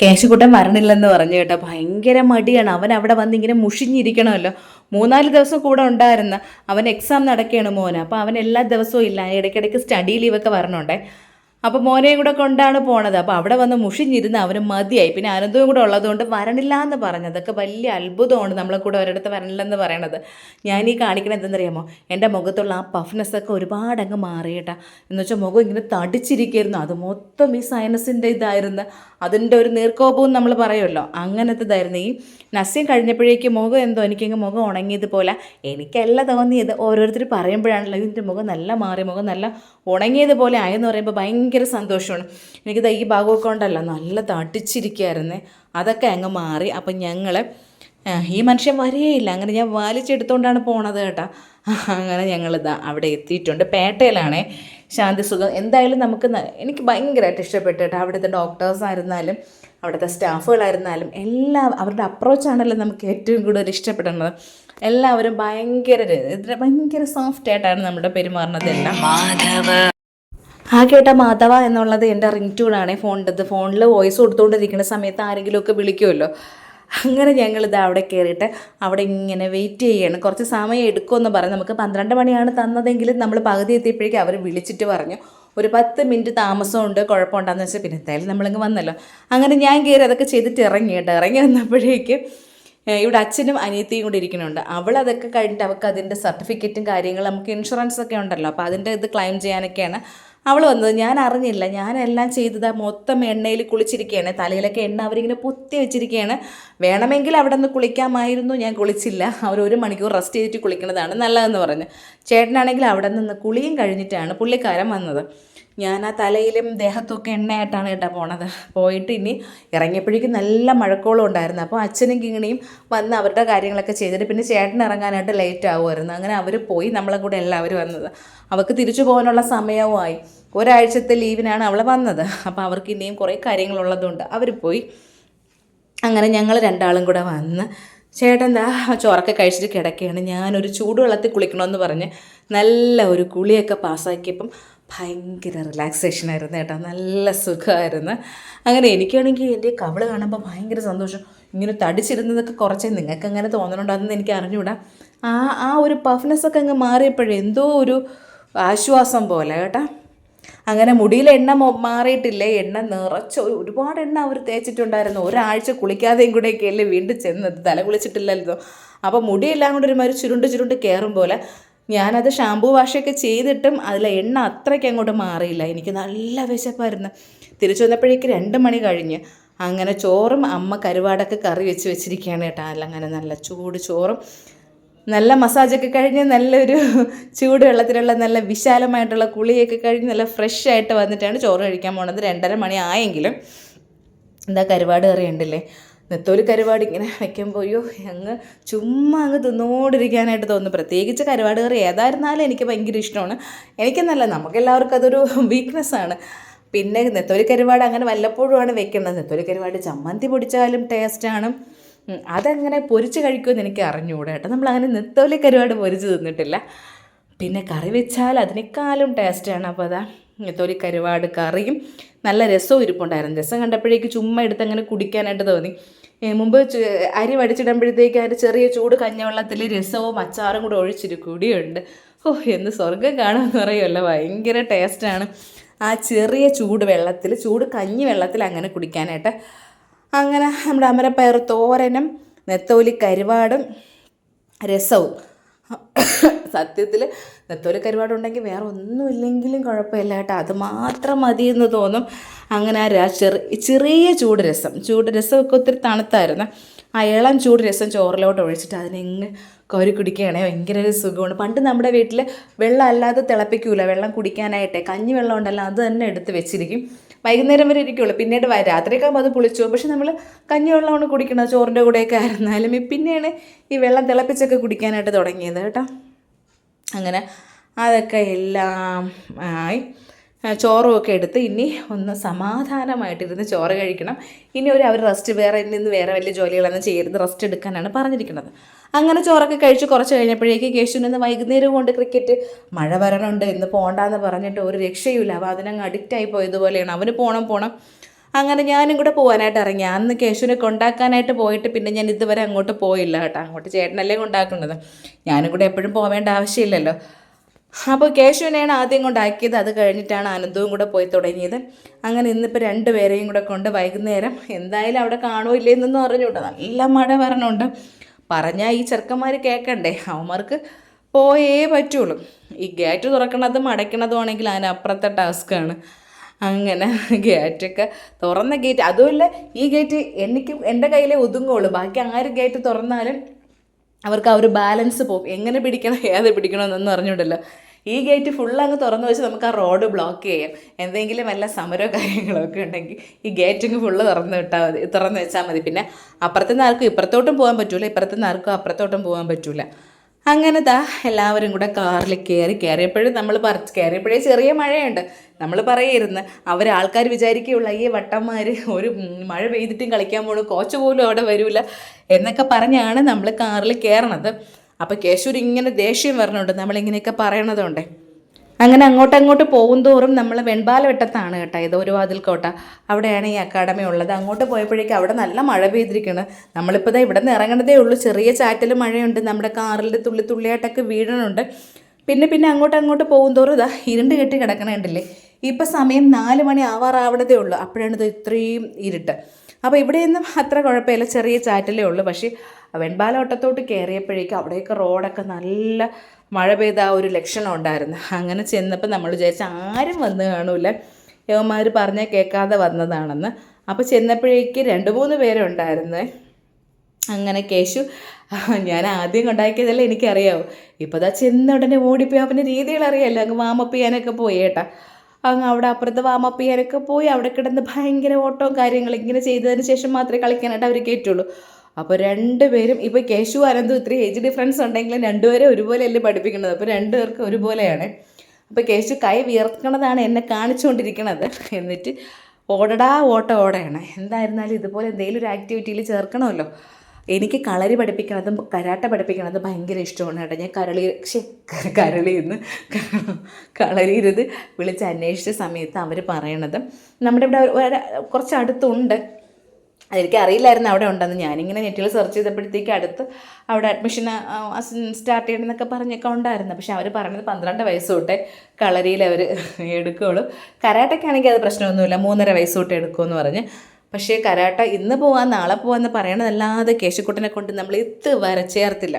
കേശുക്കുട്ടൻ വരണില്ലെന്ന് പറഞ്ഞു കേട്ടോ. ഭയങ്കര മടിയാണ്. അവൻ അവിടെ വന്ന് ഇങ്ങനെ മുഷിഞ്ഞിരിക്കണമല്ലോ. മൂന്നാൽ ദിവസം കൂടെ ഉണ്ടായിരുന്ന അവൻ എക്സാം നടക്കുകയാണ് മോന്. അപ്പോൾ അവൻ എല്ലാ ദിവസവും ഇല്ല. ഇടയ്ക്കിടയ്ക്ക് സ്റ്റഡി ലീവൊക്കെ വരണുണ്ടേ. അപ്പോൾ മോനെയും കൂടെ കൊണ്ടാണ് പോണത്. അപ്പോൾ അവിടെ വന്ന് മുഷിഞ്ഞിരുന്ന് അവന് മതിയായി. പിന്നെ അനന്തവും കൂടെ ഉള്ളതുകൊണ്ട് വരണില്ല എന്ന് പറഞ്ഞു. അതൊക്കെ വലിയ അത്ഭുതമാണ് നമ്മളെ കൂടെ ഒരിടത്ത് വരണില്ലെന്ന് പറയണത്. ഞാൻ ഈ കാണിക്കണത് എന്തെന്നറിയാമോ? എന്റെ മുഖത്തുള്ള ആ പഫ്നെസ് ഒക്കെ ഒരുപാട് അങ്ങ് മാറി എന്ന് വെച്ചാൽ മുഖം ഇങ്ങനെ തടിച്ചിരിക്കുന്നു അത് മൊത്തം ഈ സൈനസിന്റെ ഇതായിരുന്നു. അതിന്റെ ഒരു നീർക്കോപവും നമ്മൾ പറയുമല്ലോ. അങ്ങനത്തെ ഇതായിരുന്നു ഈ നസ്യം കഴിഞ്ഞപ്പോഴേക്കും മുഖം എന്തോ എനിക്കങ്ങ് മുഖം ഉണങ്ങിയതുപോലെ എനിക്കല്ല തോന്നിയത്. ഓരോരുത്തർ പറയുമ്പോഴാണല്ലോ ഇതിന്റെ മുഖം നല്ല മാറി മുഖം നല്ല ഉണങ്ങിയതുപോലെ ആയെന്ന് പറയുമ്പോൾ ഭയങ്കര സന്തോഷമാണ്. എനിക്കിത് ഈ ഭാഗമൊക്കെ ഉണ്ടല്ലോ നല്ല തടിച്ചിരിക്കുകയായിരുന്നേ അതൊക്കെ അങ്ങ് മാറി. അപ്പം ഞങ്ങൾ ഈ മനുഷ്യൻ വരികയില്ല അങ്ങനെ ഞാൻ വലിച്ചെടുത്തുകൊണ്ടാണ് പോണത് കേട്ടോ. അങ്ങനെ ഞങ്ങളിതാ അവിടെ എത്തിയിട്ടുണ്ട്. പേട്ടയിലാണേ. ശാന്തി സുഖം. എന്തായാലും നമുക്ക് എനിക്ക് ഭയങ്കരമായിട്ട് ഇഷ്ടപ്പെട്ടു കേട്ടോ. അവിടുത്തെ ഡോക്ടേഴ്സ് ആയിരുന്നാലും അവിടുത്തെ സ്റ്റാഫുകളായിരുന്നാലും എല്ലാം അവരുടെ അപ്രോച്ചാണല്ലോ നമുക്ക് ഏറ്റവും കൂടുതൽ ഇഷ്ടപ്പെടുന്നത്. എല്ലാവരും ഭയങ്കര ഭയങ്കര സോഫ്റ്റ് ആയിട്ടാണ് നമ്മുടെ പെരുമാറുന്നത് എല്ലാം. ആ കേട്ട മാധവ എന്നുള്ളത് എന്റെ റിംഗ് ട്യൂണാണ് ഫോണിന്റെ ഫോണിൽ വോയിസ് കൊടുത്തുകൊണ്ടിരിക്കുന്ന സമയത്ത് ആരെങ്കിലുമൊക്കെ വിളിക്കുമല്ലോ. അങ്ങനെ ഞങ്ങളിത് അവിടെ കയറിയിട്ട് അവിടെ ഇങ്ങനെ വെയിറ്റ് ചെയ്യണം. കുറച്ച് സമയം എടുക്കുമെന്ന് പറഞ്ഞ്. നമുക്ക് പന്ത്രണ്ട് മണിയാണ് തന്നതെങ്കിൽ നമ്മൾ പകുതി എത്തിയപ്പോഴേക്കും അവർ വിളിച്ചിട്ട് പറഞ്ഞു. ഒരു പത്ത് മിനിറ്റ് താമസമുണ്ട് കുഴപ്പമുണ്ടെന്ന് വെച്ചാൽ പിന്നെ എന്തായാലും നമ്മളിങ്ങ് വന്നല്ലോ. അങ്ങനെ ഞാൻ കയറി അതൊക്കെ ചെയ്തിട്ട് ഇറങ്ങി കേട്ടോ. ഇറങ്ങി വന്നപ്പോഴേക്കും ഇവിടെ അച്ഛനും അനിയത്തിയും കൂടി ഇരിക്കുന്നുണ്ട്. അവൾ അതൊക്കെ കഴിഞ്ഞിട്ട് അവൾക്ക് അതിന്റെ സർട്ടിഫിക്കറ്റും കാര്യങ്ങളും നമുക്ക് ഇൻഷുറൻസ് ഒക്കെ ഉണ്ടല്ലോ. അപ്പോൾ അതിന്റെ ഇത് ക്ലെയിം ചെയ്യാനൊക്കെയാണ് അവൾ വന്നത് ഞാൻ അറിഞ്ഞില്ല. ഞാനെല്ലാം ചെയ്തത്. മൊത്തം എണ്ണയിൽ കുളിച്ചിരിക്കുകയാണ് തലയിലൊക്കെ എണ്ണ അവരിങ്ങനെ പൊത്തി വെച്ചിരിക്കുകയാണ് വേണമെങ്കിൽ അവിടെ നിന്ന് കുളിക്കാമായിരുന്നു. ഞാൻ കുളിച്ചില്ല. അവർ ഒരു മണിക്കൂർ റെസ്റ്റ് ചെയ്തിട്ട് കുളിക്കുന്നതാണ് നല്ലതെന്ന് പറഞ്ഞു. ചേട്ടനാണെങ്കിൽ അവിടെ നിന്ന് കുളിയും കഴിഞ്ഞിട്ടാണ് പുള്ളിക്കാരൻ വന്നത്. ഞാൻ ആ തലയിലും ദേഹത്തൊക്കെ എണ്ണയായിട്ടാണ് കേട്ടോ പോണത്. പോയിട്ട് ഇനി ഇറങ്ങിയപ്പോഴേക്കും നല്ല മഴക്കോളം ഉണ്ടായിരുന്നു. അപ്പോൾ അച്ഛനും കിങ്ങിണിയും വന്ന് അവരുടെ കാര്യങ്ങളൊക്കെ ചെയ്തിട്ട് പിന്നെ ചേട്ടൻ ഇറങ്ങാനായിട്ട് ലേറ്റ് ആവുമായിരുന്നു. അങ്ങനെ അവർ പോയി. നമ്മളെ കൂടെ എല്ലാവരും വന്നത്. അവർക്ക് തിരിച്ചു പോകാനുള്ള സമയവുമായി. ഒരാഴ്ചത്തെ ലീവിനാണ് അവൾ വന്നത്. അപ്പോൾ അവർക്ക് ഇനിയും കുറേ കാര്യങ്ങളുള്ളതുകൊണ്ട് അവർ പോയി. അങ്ങനെ ഞങ്ങൾ രണ്ടാളും കൂടെ വന്ന് ചേട്ടൻ എന്താ ചോറൊക്കെ കഴിച്ചിട്ട് കിടക്കുകയാണ് ഞാനൊരു ചൂടുവെള്ളത്തിൽ കുളിക്കണമെന്ന് പറഞ്ഞ് നല്ല ഒരു കുളിയൊക്കെ പാസ്സാക്കിയപ്പം ഭയങ്കര റിലാക്സേഷൻ ആയിരുന്നു കേട്ടോ. നല്ല സുഖമായിരുന്നു അങ്ങനെ എനിക്കാണെങ്കിൽ എന്റെ കവിൾ കാണുമ്പോൾ ഭയങ്കര സന്തോഷം. ഇങ്ങനെ തടിച്ചിരുന്നതൊക്കെ കുറച്ചേ നിങ്ങൾക്ക് അങ്ങനെ തോന്നണുണ്ടാകുന്നത് എനിക്ക് അറിഞ്ഞുകൂടാ ആ ആ ഒരു പഫ്നെസ്സൊക്കെ അങ്ങ് മാറിയപ്പോഴേ എന്തോ ഒരു ആശ്വാസം പോലെ കേട്ടോ. അങ്ങനെ മുടിയിൽ എണ്ണ മാറിയിട്ടില്ല? എണ്ണ നിറച്ച ഒരു- ഒരുപാട് എണ്ണ അവർ തേച്ചിട്ടുണ്ടായിരുന്നു. ഒരാഴ്ച കുളിക്കാതെയും കൂടെയൊക്കെയല്ലേ വീണ്ടും ചെന്നത്. തല കുളിച്ചിട്ടില്ലല്ലോ. അപ്പോൾ മുടിയെല്ലാം കൂടെ ഒരുമാതിരി ചുരുണ്ട് ചുരുണ്ട് കയറും പോലെ ഞാനത് ഷാമ്പൂ വാഷൊക്കെ ചെയ്തിട്ടും അതിലെ എണ്ണ അത്രയ്ക്ക് അങ്ങോട്ട് മാറിയില്ല. എനിക്ക് നല്ല വിശപ്പായിരുന്നു. തിരിച്ചു വന്നപ്പോഴേക്ക് രണ്ട് മണി കഴിഞ്ഞ്. അങ്ങനെ ചോറും അമ്മ കരുവാടൊക്കെ കറി വെച്ച് വെച്ചിരിക്കുകയാണ് കേട്ടോ. അല്ല അങ്ങനെ നല്ല ചൂട് ചോറും നല്ല മസാജൊക്കെ കഴിഞ്ഞ് നല്ലൊരു ചൂടുവെള്ളത്തിലുള്ള നല്ല വിശാലമായിട്ടുള്ള കുളിയൊക്കെ കഴിഞ്ഞ് നല്ല ഫ്രഷ് ആയിട്ട് വന്നിട്ടാണ് ചോറ് കഴിക്കാൻ പോണത്. രണ്ടര മണി ആയെങ്കിലും. എന്താ കരുവാട് കറി ഉണ്ടല്ലേ? നെത്തോലി കരുവാട് ഇങ്ങനെ വയ്ക്കുമ്പോൾ അയ്യോ അങ്ങ് ചുമ്മാ അങ്ങ് തിന്നോണ്ടിരിക്കാനായിട്ട് തോന്നുന്നു. പ്രത്യേകിച്ച് കരുവാട് കറി ഏതായിരുന്നാലും എനിക്ക് ഭയങ്കര ഇഷ്ടമാണ്. എനിക്കെന്നല്ല നമുക്കെല്ലാവർക്കും അതൊരു വീക്ക്നെസ്സാണ് പിന്നെ നെത്തോലി കരുവാട് അങ്ങനെ വല്ലപ്പോഴും ആണ് വെക്കുന്നത്. നെത്തോലി കരുവാട് ചമ്മന്തി പൊടിച്ചാലും ടേസ്റ്റാണ് അതങ്ങനെ പൊരിച്ച് കഴിക്കുമെന്ന് എനിക്ക് അറിഞ്ഞുകൂടെ കേട്ടോ. നമ്മളങ്ങനെ നെത്തോലി കരുവാട് പൊരിച്ച് തിന്നിട്ടില്ല. പിന്നെ കറി വെച്ചാൽ അതിനേക്കാളും ടേസ്റ്റാണ് അപ്പോൾ അതാ നെത്തോലി കരുവാട് കറിയും നല്ല രസവും ഇരിപ്പുണ്ടായിരുന്നു. രസം കണ്ടപ്പോഴേക്ക് ചുമ്മാ എടുത്ത് അങ്ങനെ കുടിക്കാനായിട്ട് തോന്നി. മുമ്പ് അരി വടിച്ചിടുമ്പോഴത്തേക്ക് അതിന്റെ ചെറിയ ചൂട് കഞ്ഞവെള്ളത്തിൽ രസവും അച്ചാറും കൂടെ ഒഴിച്ചിരി കുടിയുണ്ട്. ഓ എന്ന് സ്വർഗം കാണുമെന്ന് പറയുമല്ലോ. ഭയങ്കര ടേസ്റ്റാണ് ആ ചെറിയ ചൂട് വെള്ളത്തിൽ ചൂട് കഞ്ഞി വെള്ളത്തിൽ അങ്ങനെ കുടിക്കാനായിട്ട്. അങ്ങനെ നമ്മുടെ അമരപ്പയർ തോരനും നെത്തോലി കരുവാടും രസവും. സത്യത്തിൽ നെത്തോലി കരുവാടുണ്ടെങ്കിൽ വേറെ ഒന്നുമില്ലെങ്കിലും കുഴപ്പമില്ല കേട്ടോ. അത് മാത്രം മതി എന്ന് തോന്നും. അങ്ങനെ ആ ചെറി ചെറിയ ചൂട് രസം. ചൂട് രസമൊക്കെ ഒത്തിരി തണുത്തായിരുന്നു. ആ ചൂട് രസം ചോറിലോട്ട് ഒഴിച്ചിട്ട് അതിനെങ്ങ് കോരി കുടിക്കുകയാണെങ്കിൽ ഭയങ്കര ഒരു സുഖമാണ്. പണ്ട് നമ്മുടെ വീട്ടിൽ വെള്ളം അല്ലാതെ തിളപ്പിക്കൂല. വെള്ളം കുടിക്കാനായിട്ടേ. കഞ്ഞി വെള്ളം ഉണ്ടല്ലോ അത് തന്നെ എടുത്ത് വെച്ചിരിക്കും. വൈകുന്നേരം വരെ ഇരിക്കുള്ളൂ. പിന്നീട് വ- രാത്രിയൊക്കെ ആകുമ്പോൾ അത് പുളിച്ചു പോകും. പക്ഷെ നമ്മൾ കഞ്ഞി വെള്ളമാണ് കുടിക്കുന്നത് ചോറിന്റെ കൂടെയൊക്കെ ആയിരുന്നാലും പിന്നെയാണ് ഈ വെള്ളം തിളപ്പിച്ചൊക്കെ കുടിക്കാനായിട്ട് തുടങ്ങിയത് കേട്ടോ. അങ്ങനെ അതൊക്കെ എല്ലാം ആയി. ചോറും ഒക്കെ എടുത്ത് ഇനി ഒന്ന് സമാധാനമായിട്ടിരുന്ന് ചോറ് കഴിക്കണം. ഇനി ഒരു അവർ റെസ്റ്റ് വേറെ നിന്ന് വേറെ വലിയ ജോലികളൊന്നും ചെയ്യരുത് റെസ്റ്റ് എടുക്കാനാണ് പറഞ്ഞിരിക്കുന്നത്. അങ്ങനെ ചോറൊക്കെ കഴിച്ച് കുറച്ച് കഴിഞ്ഞപ്പോഴേക്ക് ഇന്ന് വൈകുന്നേരം കൊണ്ട് ക്രിക്കറ്റ് മഴ വരണുണ്ട് ഇന്ന് പോകണ്ടെന്ന് പറഞ്ഞിട്ട് ഒരു രക്ഷയുമില്ല. അപ്പോൾ അതിനങ്ങ് അഡിക്റ്റായി പോയതുപോലെയാണ്. അവന് പോകണം പോകണം അങ്ങനെ ഞാനും കൂടെ പോകാനായിട്ട് ഇറങ്ങി. അന്ന് കേശുവിനെ കൊണ്ടാക്കാനായിട്ട് പോയിട്ട് പിന്നെ ഞാൻ ഇതുവരെ അങ്ങോട്ട് പോയില്ല കേട്ടോ. അങ്ങോട്ട് ചേട്ടനല്ലേ കൊണ്ടാക്കുന്നത്. ഞാനും കൂടെ എപ്പോഴും പോവേണ്ട ആവശ്യമില്ലല്ലോ. അപ്പോൾ കേശുവിനെയാണ് ആദ്യം കൊണ്ടാക്കിയത് അത് കഴിഞ്ഞിട്ടാണ് അനന്തവും കൂടെ പോയി തുടങ്ങിയത്. അങ്ങനെ ഇന്നിപ്പോൾ രണ്ട് പേരെയും കൂടെ കൊണ്ട് വൈകുന്നേരം എന്തായാലും അവിടെ കാണുമോ ഇല്ലേന്നൊന്നും അറിഞ്ഞൂട്ടോ നല്ല മഴ വരണുണ്ട്. പറഞ്ഞാൽ ഈ ചെറുക്കന്മാർ കേൾക്കണ്ടേ അവന്മാർക്ക് പോയേ പറ്റുള്ളൂ. ഈ ഗേറ്റ് തുറക്കണതും അടയ്ക്കണതും ആണെങ്കിൽ അതിനപ്പുറത്തെ ടാസ്ക്കാണ് അങ്ങനെ ഗേറ്റൊക്കെ തുറന്ന ഗേറ്റ് അതുമല്ല ഈ ഗേറ്റ് എനിക്കും എന്റെ കയ്യിലേ ഒതുങ്ങുള്ളൂ. ബാക്കി ആര് ഗേറ്റ് തുറന്നാലും അവർക്ക് ആ ഒരു ബാലൻസ് പോകും. എങ്ങനെ പിടിക്കണം ഏത് പിടിക്കണം എന്നൊന്നും ഈ ഗേറ്റ് ഫുൾ അങ്ങ് തുറന്നു വെച്ച് നമുക്ക് ആ റോഡ് ബ്ലോക്ക് ചെയ്യാം. എന്തെങ്കിലും വല്ല സമരമോ കാര്യങ്ങളോ ഒക്കെ ഉണ്ടെങ്കിൽ ഈ ഗേറ്റ് അങ്ങ് ഫുള്ള് തുറന്ന് വിട്ടാൽ മതി. തുറന്ന് വെച്ചാൽ മതി. പിന്നെ അപ്പുറത്തുനിന്ന് ആർക്കും ഇപ്പുറത്തോട്ടും പോകാൻ പറ്റൂല. ഇപ്പുറത്തുനിന്ന് ആർക്കും അപ്പുറത്തോട്ടും പോകാൻ പറ്റൂല. അങ്ങനെ ദാ എല്ലാവരും കൂടെ കാറിൽ കയറി കയറിയപ്പോഴും നമ്മൾ പറ കയറിയപ്പോഴേ ചെറിയ മഴയുണ്ട്. നമ്മൾ പറയായിരുന്നു അവർ ആൾക്കാർ വിചാരിക്കുകയുള്ള ഈ വട്ടന്മാർ ഒരു മഴ പെയ്തിട്ടും കളിക്കാൻ പോണു കോച്ച് പോലും അവിടെ വരില്ല എന്നൊക്കെ പറഞ്ഞാണ് നമ്മൾ കാറിൽ കയറണത്. അപ്പോൾ കേശൂർ ഇങ്ങനെ ദേഷ്യം വരണുണ്ട്. നമ്മളിങ്ങനെയൊക്കെ പറയണതുകൊണ്ട് അങ്ങനെ അങ്ങോട്ട് അങ്ങോട്ട് പോകും തോറും നമ്മൾ വെൺപാലവട്ടത്താണ് കേട്ടോ ഇത് ഒരു വാതിൽക്കോട്ട അവിടെയാണ് ഈ അക്കാഡമി ഉള്ളത്. അങ്ങോട്ട് പോയപ്പോഴേക്കും അവിടെ നല്ല മഴ പെയ്തിരിക്കുകയാണ് നമ്മളിപ്പോൾ ഇതാ ഇവിടെ നിന്ന് ഇറങ്ങണതേ ഉള്ളൂ. ചെറിയ ചാറ്റൽ മഴയുണ്ട്. നമ്മുടെ കാറിൽ തുള്ളി തുള്ളിയായിട്ടൊക്കെ വീഴണുണ്ട്. പിന്നെ പിന്നെ അങ്ങോട്ട് അങ്ങോട്ട് പോകും തോറും ഇതാ ഇരുണ്ട് കെട്ടി കിടക്കണേണ്ടല്ലേ ഇപ്പം സമയം നാല് മണി ആവാറാവണതേ ഉള്ളൂ. അപ്പോഴാണ് ഇത് ഇത്രയും ഇരുട്ട്. അപ്പോൾ ഇവിടെയൊന്നും അത്ര കുഴപ്പമില്ല. ചെറിയ ചാറ്റലേ ഉള്ളൂ. പക്ഷേ വെൺപാലോട്ടത്തോട്ട് കയറിയപ്പോഴേക്കും അവിടെയൊക്കെ റോഡൊക്കെ നല്ല മഴ പെയ്ത ആ ഒരു ലക്ഷണം ഉണ്ടായിരുന്നു. അങ്ങനെ ചെന്നപ്പോൾ നമ്മൾ വിചാരിച്ച ആരും വന്ന് കാണൂല. യവന്മാർ പറഞ്ഞാൽ കേൾക്കാതെ വന്നതാണെന്ന്. അപ്പോൾ ചെന്നപ്പോഴേക്ക് രണ്ട് മൂന്ന് പേരുണ്ടായിരുന്നേ അങ്ങനെ കേശു ഞാൻ ആദ്യം കൊണ്ടാക്കിയതല്ലേ എനിക്കറിയാവൂ. ഇപ്പോൾ അതാ ചെന്ന ഉടനെ ഓടിപ്പോയി. അവന്റെ രീതികൾ അറിയാമല്ലോ അങ്ങ് വാമപ്പ് ചെയ്യാനൊക്കെ പോയി ഏട്ടാ അങ്ങ് അവിടെ അപ്പുറത്ത് വാമപ്പ് ചെയ്യാനൊക്കെ പോയി. അവിടെ കിടന്ന് ഭയങ്കര ഓട്ടവും കാര്യങ്ങളും ഇങ്ങനെ ചെയ്തതിന് ശേഷം മാത്രമേ കളിക്കാനായിട്ട് അവർ കയറ്റുള്ളൂ അപ്പോൾ രണ്ടുപേരും ഇപ്പോൾ കേശു അനന്തും ഇത്രയും ഏജ് ഡിഫറൻസ് ഉണ്ടെങ്കിലും രണ്ടുപേരും ഒരുപോലെയല്ലേ പഠിപ്പിക്കുന്നത്. അപ്പോൾ രണ്ടുപേർക്കും ഒരുപോലെയാണ്. അപ്പോൾ കേശു കൈ വിയർക്കണതാണ് എന്നെ കാണിച്ചുകൊണ്ടിരിക്കണത്. എന്നിട്ട് ഓടടാ ഓട്ട ഓടയാണ്. എന്തായിരുന്നാലും ഇതുപോലെ എന്തെങ്കിലും ഒരു ആക്ടിവിറ്റിയിൽ ചേർക്കണമല്ലോ. എനിക്ക് കളരി പഠിപ്പിക്കണതും കരാട്ട പഠിപ്പിക്കണതും ഭയങ്കര ഇഷ്ടമാണ് കേട്ടോ. ഞാൻ കരളി പക്ഷേ കരളി എന്ന് കളരിയിരുന്ന് വിളിച്ച് അന്വേഷിച്ച സമയത്ത് അവർ പറയണത്. നമ്മുടെ ഇവിടെ കുറച്ച് അടുത്തുണ്ട്. അതെനിക്ക് അറിയില്ലായിരുന്നു അവിടെ ഉണ്ടെന്ന്. ഞാനിങ്ങനെ നെറ്റിൽ സെർച്ച് ചെയ്തപ്പോഴത്തേക്ക് അടുത്ത് അവിടെ അഡ്മിഷൻ സ്റ്റാർട്ട് ചെയ്യണമെന്നൊക്കെ പറഞ്ഞൊക്കെ ഉണ്ടായിരുന്നു. പക്ഷെ അവർ പറഞ്ഞത് പന്ത്രണ്ട് വയസ്സ് തൊട്ടേ കളരിയിൽ അവർ എടുക്കുകയുള്ളൂ കരാട്ടയ്ക്കാണെങ്കിൽ അത് പ്രശ്നമൊന്നുമില്ല. മൂന്നര വയസ്സ് തൊട്ട് എടുക്കുമെന്ന് പറഞ്ഞ്. പക്ഷേ കരാട്ട ഇന്ന് പോവാൻ നാളെ പോവാന്ന് പറയണതല്ലാതെ കേശുക്കുട്ടനെ കൊണ്ട് നമ്മൾ ഇതുവരെ ചേർത്തില്ല.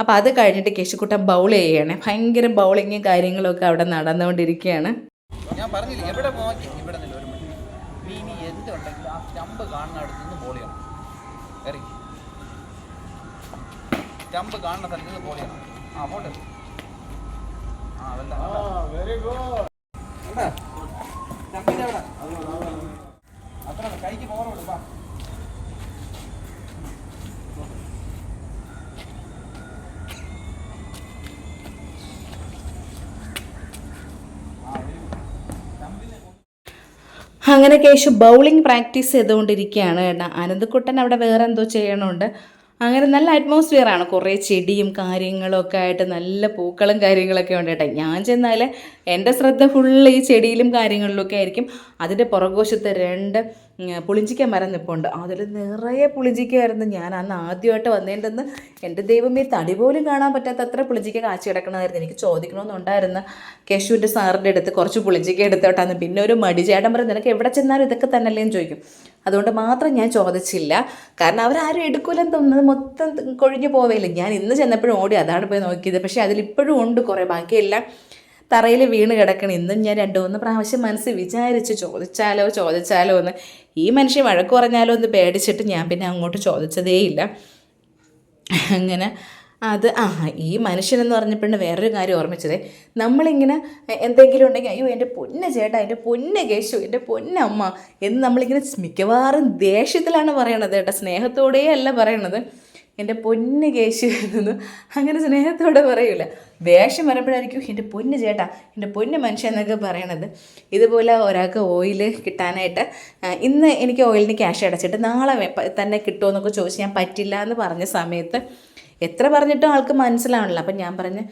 അപ്പോൾ അത് കഴിഞ്ഞിട്ട് കേശുക്കുട്ടൻ ബൗൾ ചെയ്യണേ. ഭയങ്കര ബൗളിങ്ങും കാര്യങ്ങളൊക്കെ അവിടെ നടന്നുകൊണ്ടിരിക്കുകയാണ്. ഞാൻ പറഞ്ഞില്ല എവിടെ നോക്കി ഇവിടെ നില്ല ഒരു മിനിറ്റ് നീ ഇനി എന്തുണ്ടെങ്കിലും ആ സ്റ്റമ്പ് കാണുന്ന അടുത്ത് നിന്ന് ബോൾ ചെയ്യണം കയറി സ്റ്റമ്പ് കാണുന്ന സ്ഥലത്ത് ചെയ്യണം ആ പോട്ടെ. ആ അതല്ല സ്റ്റമ്പിന്റെ അവിടെ? അത്ര കൈക്ക് പോറോട് വാ. അങ്ങനെ കേശു ബൗളിംഗ് പ്രാക്ടീസ് ചെയ്തുകൊണ്ടിരിക്കുകയാണ്. കേട്ടോ അനന്തക്കുട്ടൻ അവിടെ വേറെ എന്തോ ചെയ്യണമുണ്ട് അങ്ങനെ നല്ല അറ്റ്മോസ്ഫിയർ ആണ്. കുറേ ചെടിയും കാര്യങ്ങളൊക്കെ ആയിട്ട് നല്ല പൂക്കളും കാര്യങ്ങളൊക്കെ ഉണ്ട് കേട്ടോ. ഞാൻ ചെന്നാൽ എന്റെ ശ്രദ്ധ ഫുള്ള് ഈ ചെടിയിലും കാര്യങ്ങളിലൊക്കെ ആയിരിക്കും. അതിന്റെ പുറകോശത്ത് രണ്ട് പുളിഞ്ചിക്ക മരം നിൽപ്പുണ്ട് അതിൽ നിറയെ പുളിഞ്ചിക്കയായിരുന്നു ഞാൻ അന്ന് ആദ്യമായിട്ട് വന്നേണ്ടെന്ന് എന്റെ ദൈവമേ തടി പോലും കാണാൻ പറ്റാത്ത അത്ര പുളിഞ്ചിക്ക കാച്ചി കിടക്കണമായിരുന്നു. എനിക്ക് ചോദിക്കണമെന്നുണ്ടായിരുന്നു. കേശുവിന്റെ സാറിന്റെ അടുത്ത് കുറച്ച് പുളിഞ്ചിക്ക എടുത്തോട്ടാന്ന്. പിന്നെ ഒരു മടി ചേട്ടൻ പറയും നിനക്ക് എവിടെ ചെന്നാലും ഇതൊക്കെ തന്നെയല്ലേന്ന് ചോദിക്കും. അതുകൊണ്ട് മാത്രം ഞാൻ ചോദിച്ചില്ല. കാരണം അവരാരും എടുക്കൂലെന്ന് തോന്നുന്നത് മൊത്തം കൊഴിഞ്ഞു പോവേയില്ല. ഞാൻ ഇന്ന് ചെന്നപ്പോഴും ഓടി അതാണ് പോയി നോക്കിയത്. പക്ഷേ അതിലിപ്പോഴും ഉണ്ട് കുറേ. ബാക്കിയെല്ലാം തറയിൽ വീണ് കിടക്കണം. ഇന്നും ഞാൻ രണ്ടു മൂന്ന് പ്രാവശ്യം മനസ്സ് വിചാരിച്ച് ചോദിച്ചാലോ ചോദിച്ചാലോ എന്ന്. ഈ മനുഷ്യൻ വഴക്ക് പറഞ്ഞാലോ എന്ന് പേടിച്ചിട്ട് ഞാൻ പിന്നെ അങ്ങോട്ട് ചോദിച്ചതേയില്ല. അങ്ങനെ അത് ആ ഈ മനുഷ്യനെന്ന് പറഞ്ഞപ്പോഴാണ് വേറൊരു കാര്യം ഓർമ്മിച്ചത്. നമ്മളിങ്ങനെ എന്തെങ്കിലും ഉണ്ടെങ്കിൽ അയ്യോ എന്റെ പൊന്ന ചേട്ടാ എന്റെ പൊന്ന കേശു എന്റെ പൊന്നമ്മ എന്ന് നമ്മളിങ്ങനെ മിക്കവാറും ദേഷ്യത്തിലാണ് പറയണത് കേട്ടോ. സ്നേഹത്തോടെ അല്ല പറയണത്. എന്റെ പൊന്ന് കേശു എന്നൊന്നും അങ്ങനെ സ്നേഹത്തോടെ പറയൂല. ദേഷ്യം വരുമ്പോഴായിരിക്കും എന്റെ പൊന്ന് ചേട്ടാ എന്റെ പൊന്ന് മനുഷ്യൻ എന്നൊക്കെ പറയണത്. ഇതുപോലെ ഒരാൾക്ക് ഓയിൽ കിട്ടാനായിട്ട് ഇന്ന് എനിക്ക് ഓയിലിന് ക്യാഷ് അടച്ചിട്ട് നാളെ തന്നെ കിട്ടുമോ എന്നൊക്കെ ചോദിച്ച് ഞാൻ പറ്റില്ല എന്ന് പറഞ്ഞ സമയത്ത് എത്ര പറഞ്ഞിട്ടും ആൾക്ക് മനസ്സിലാവണില്ല. അപ്പം ഞാൻ പറഞ്ഞ്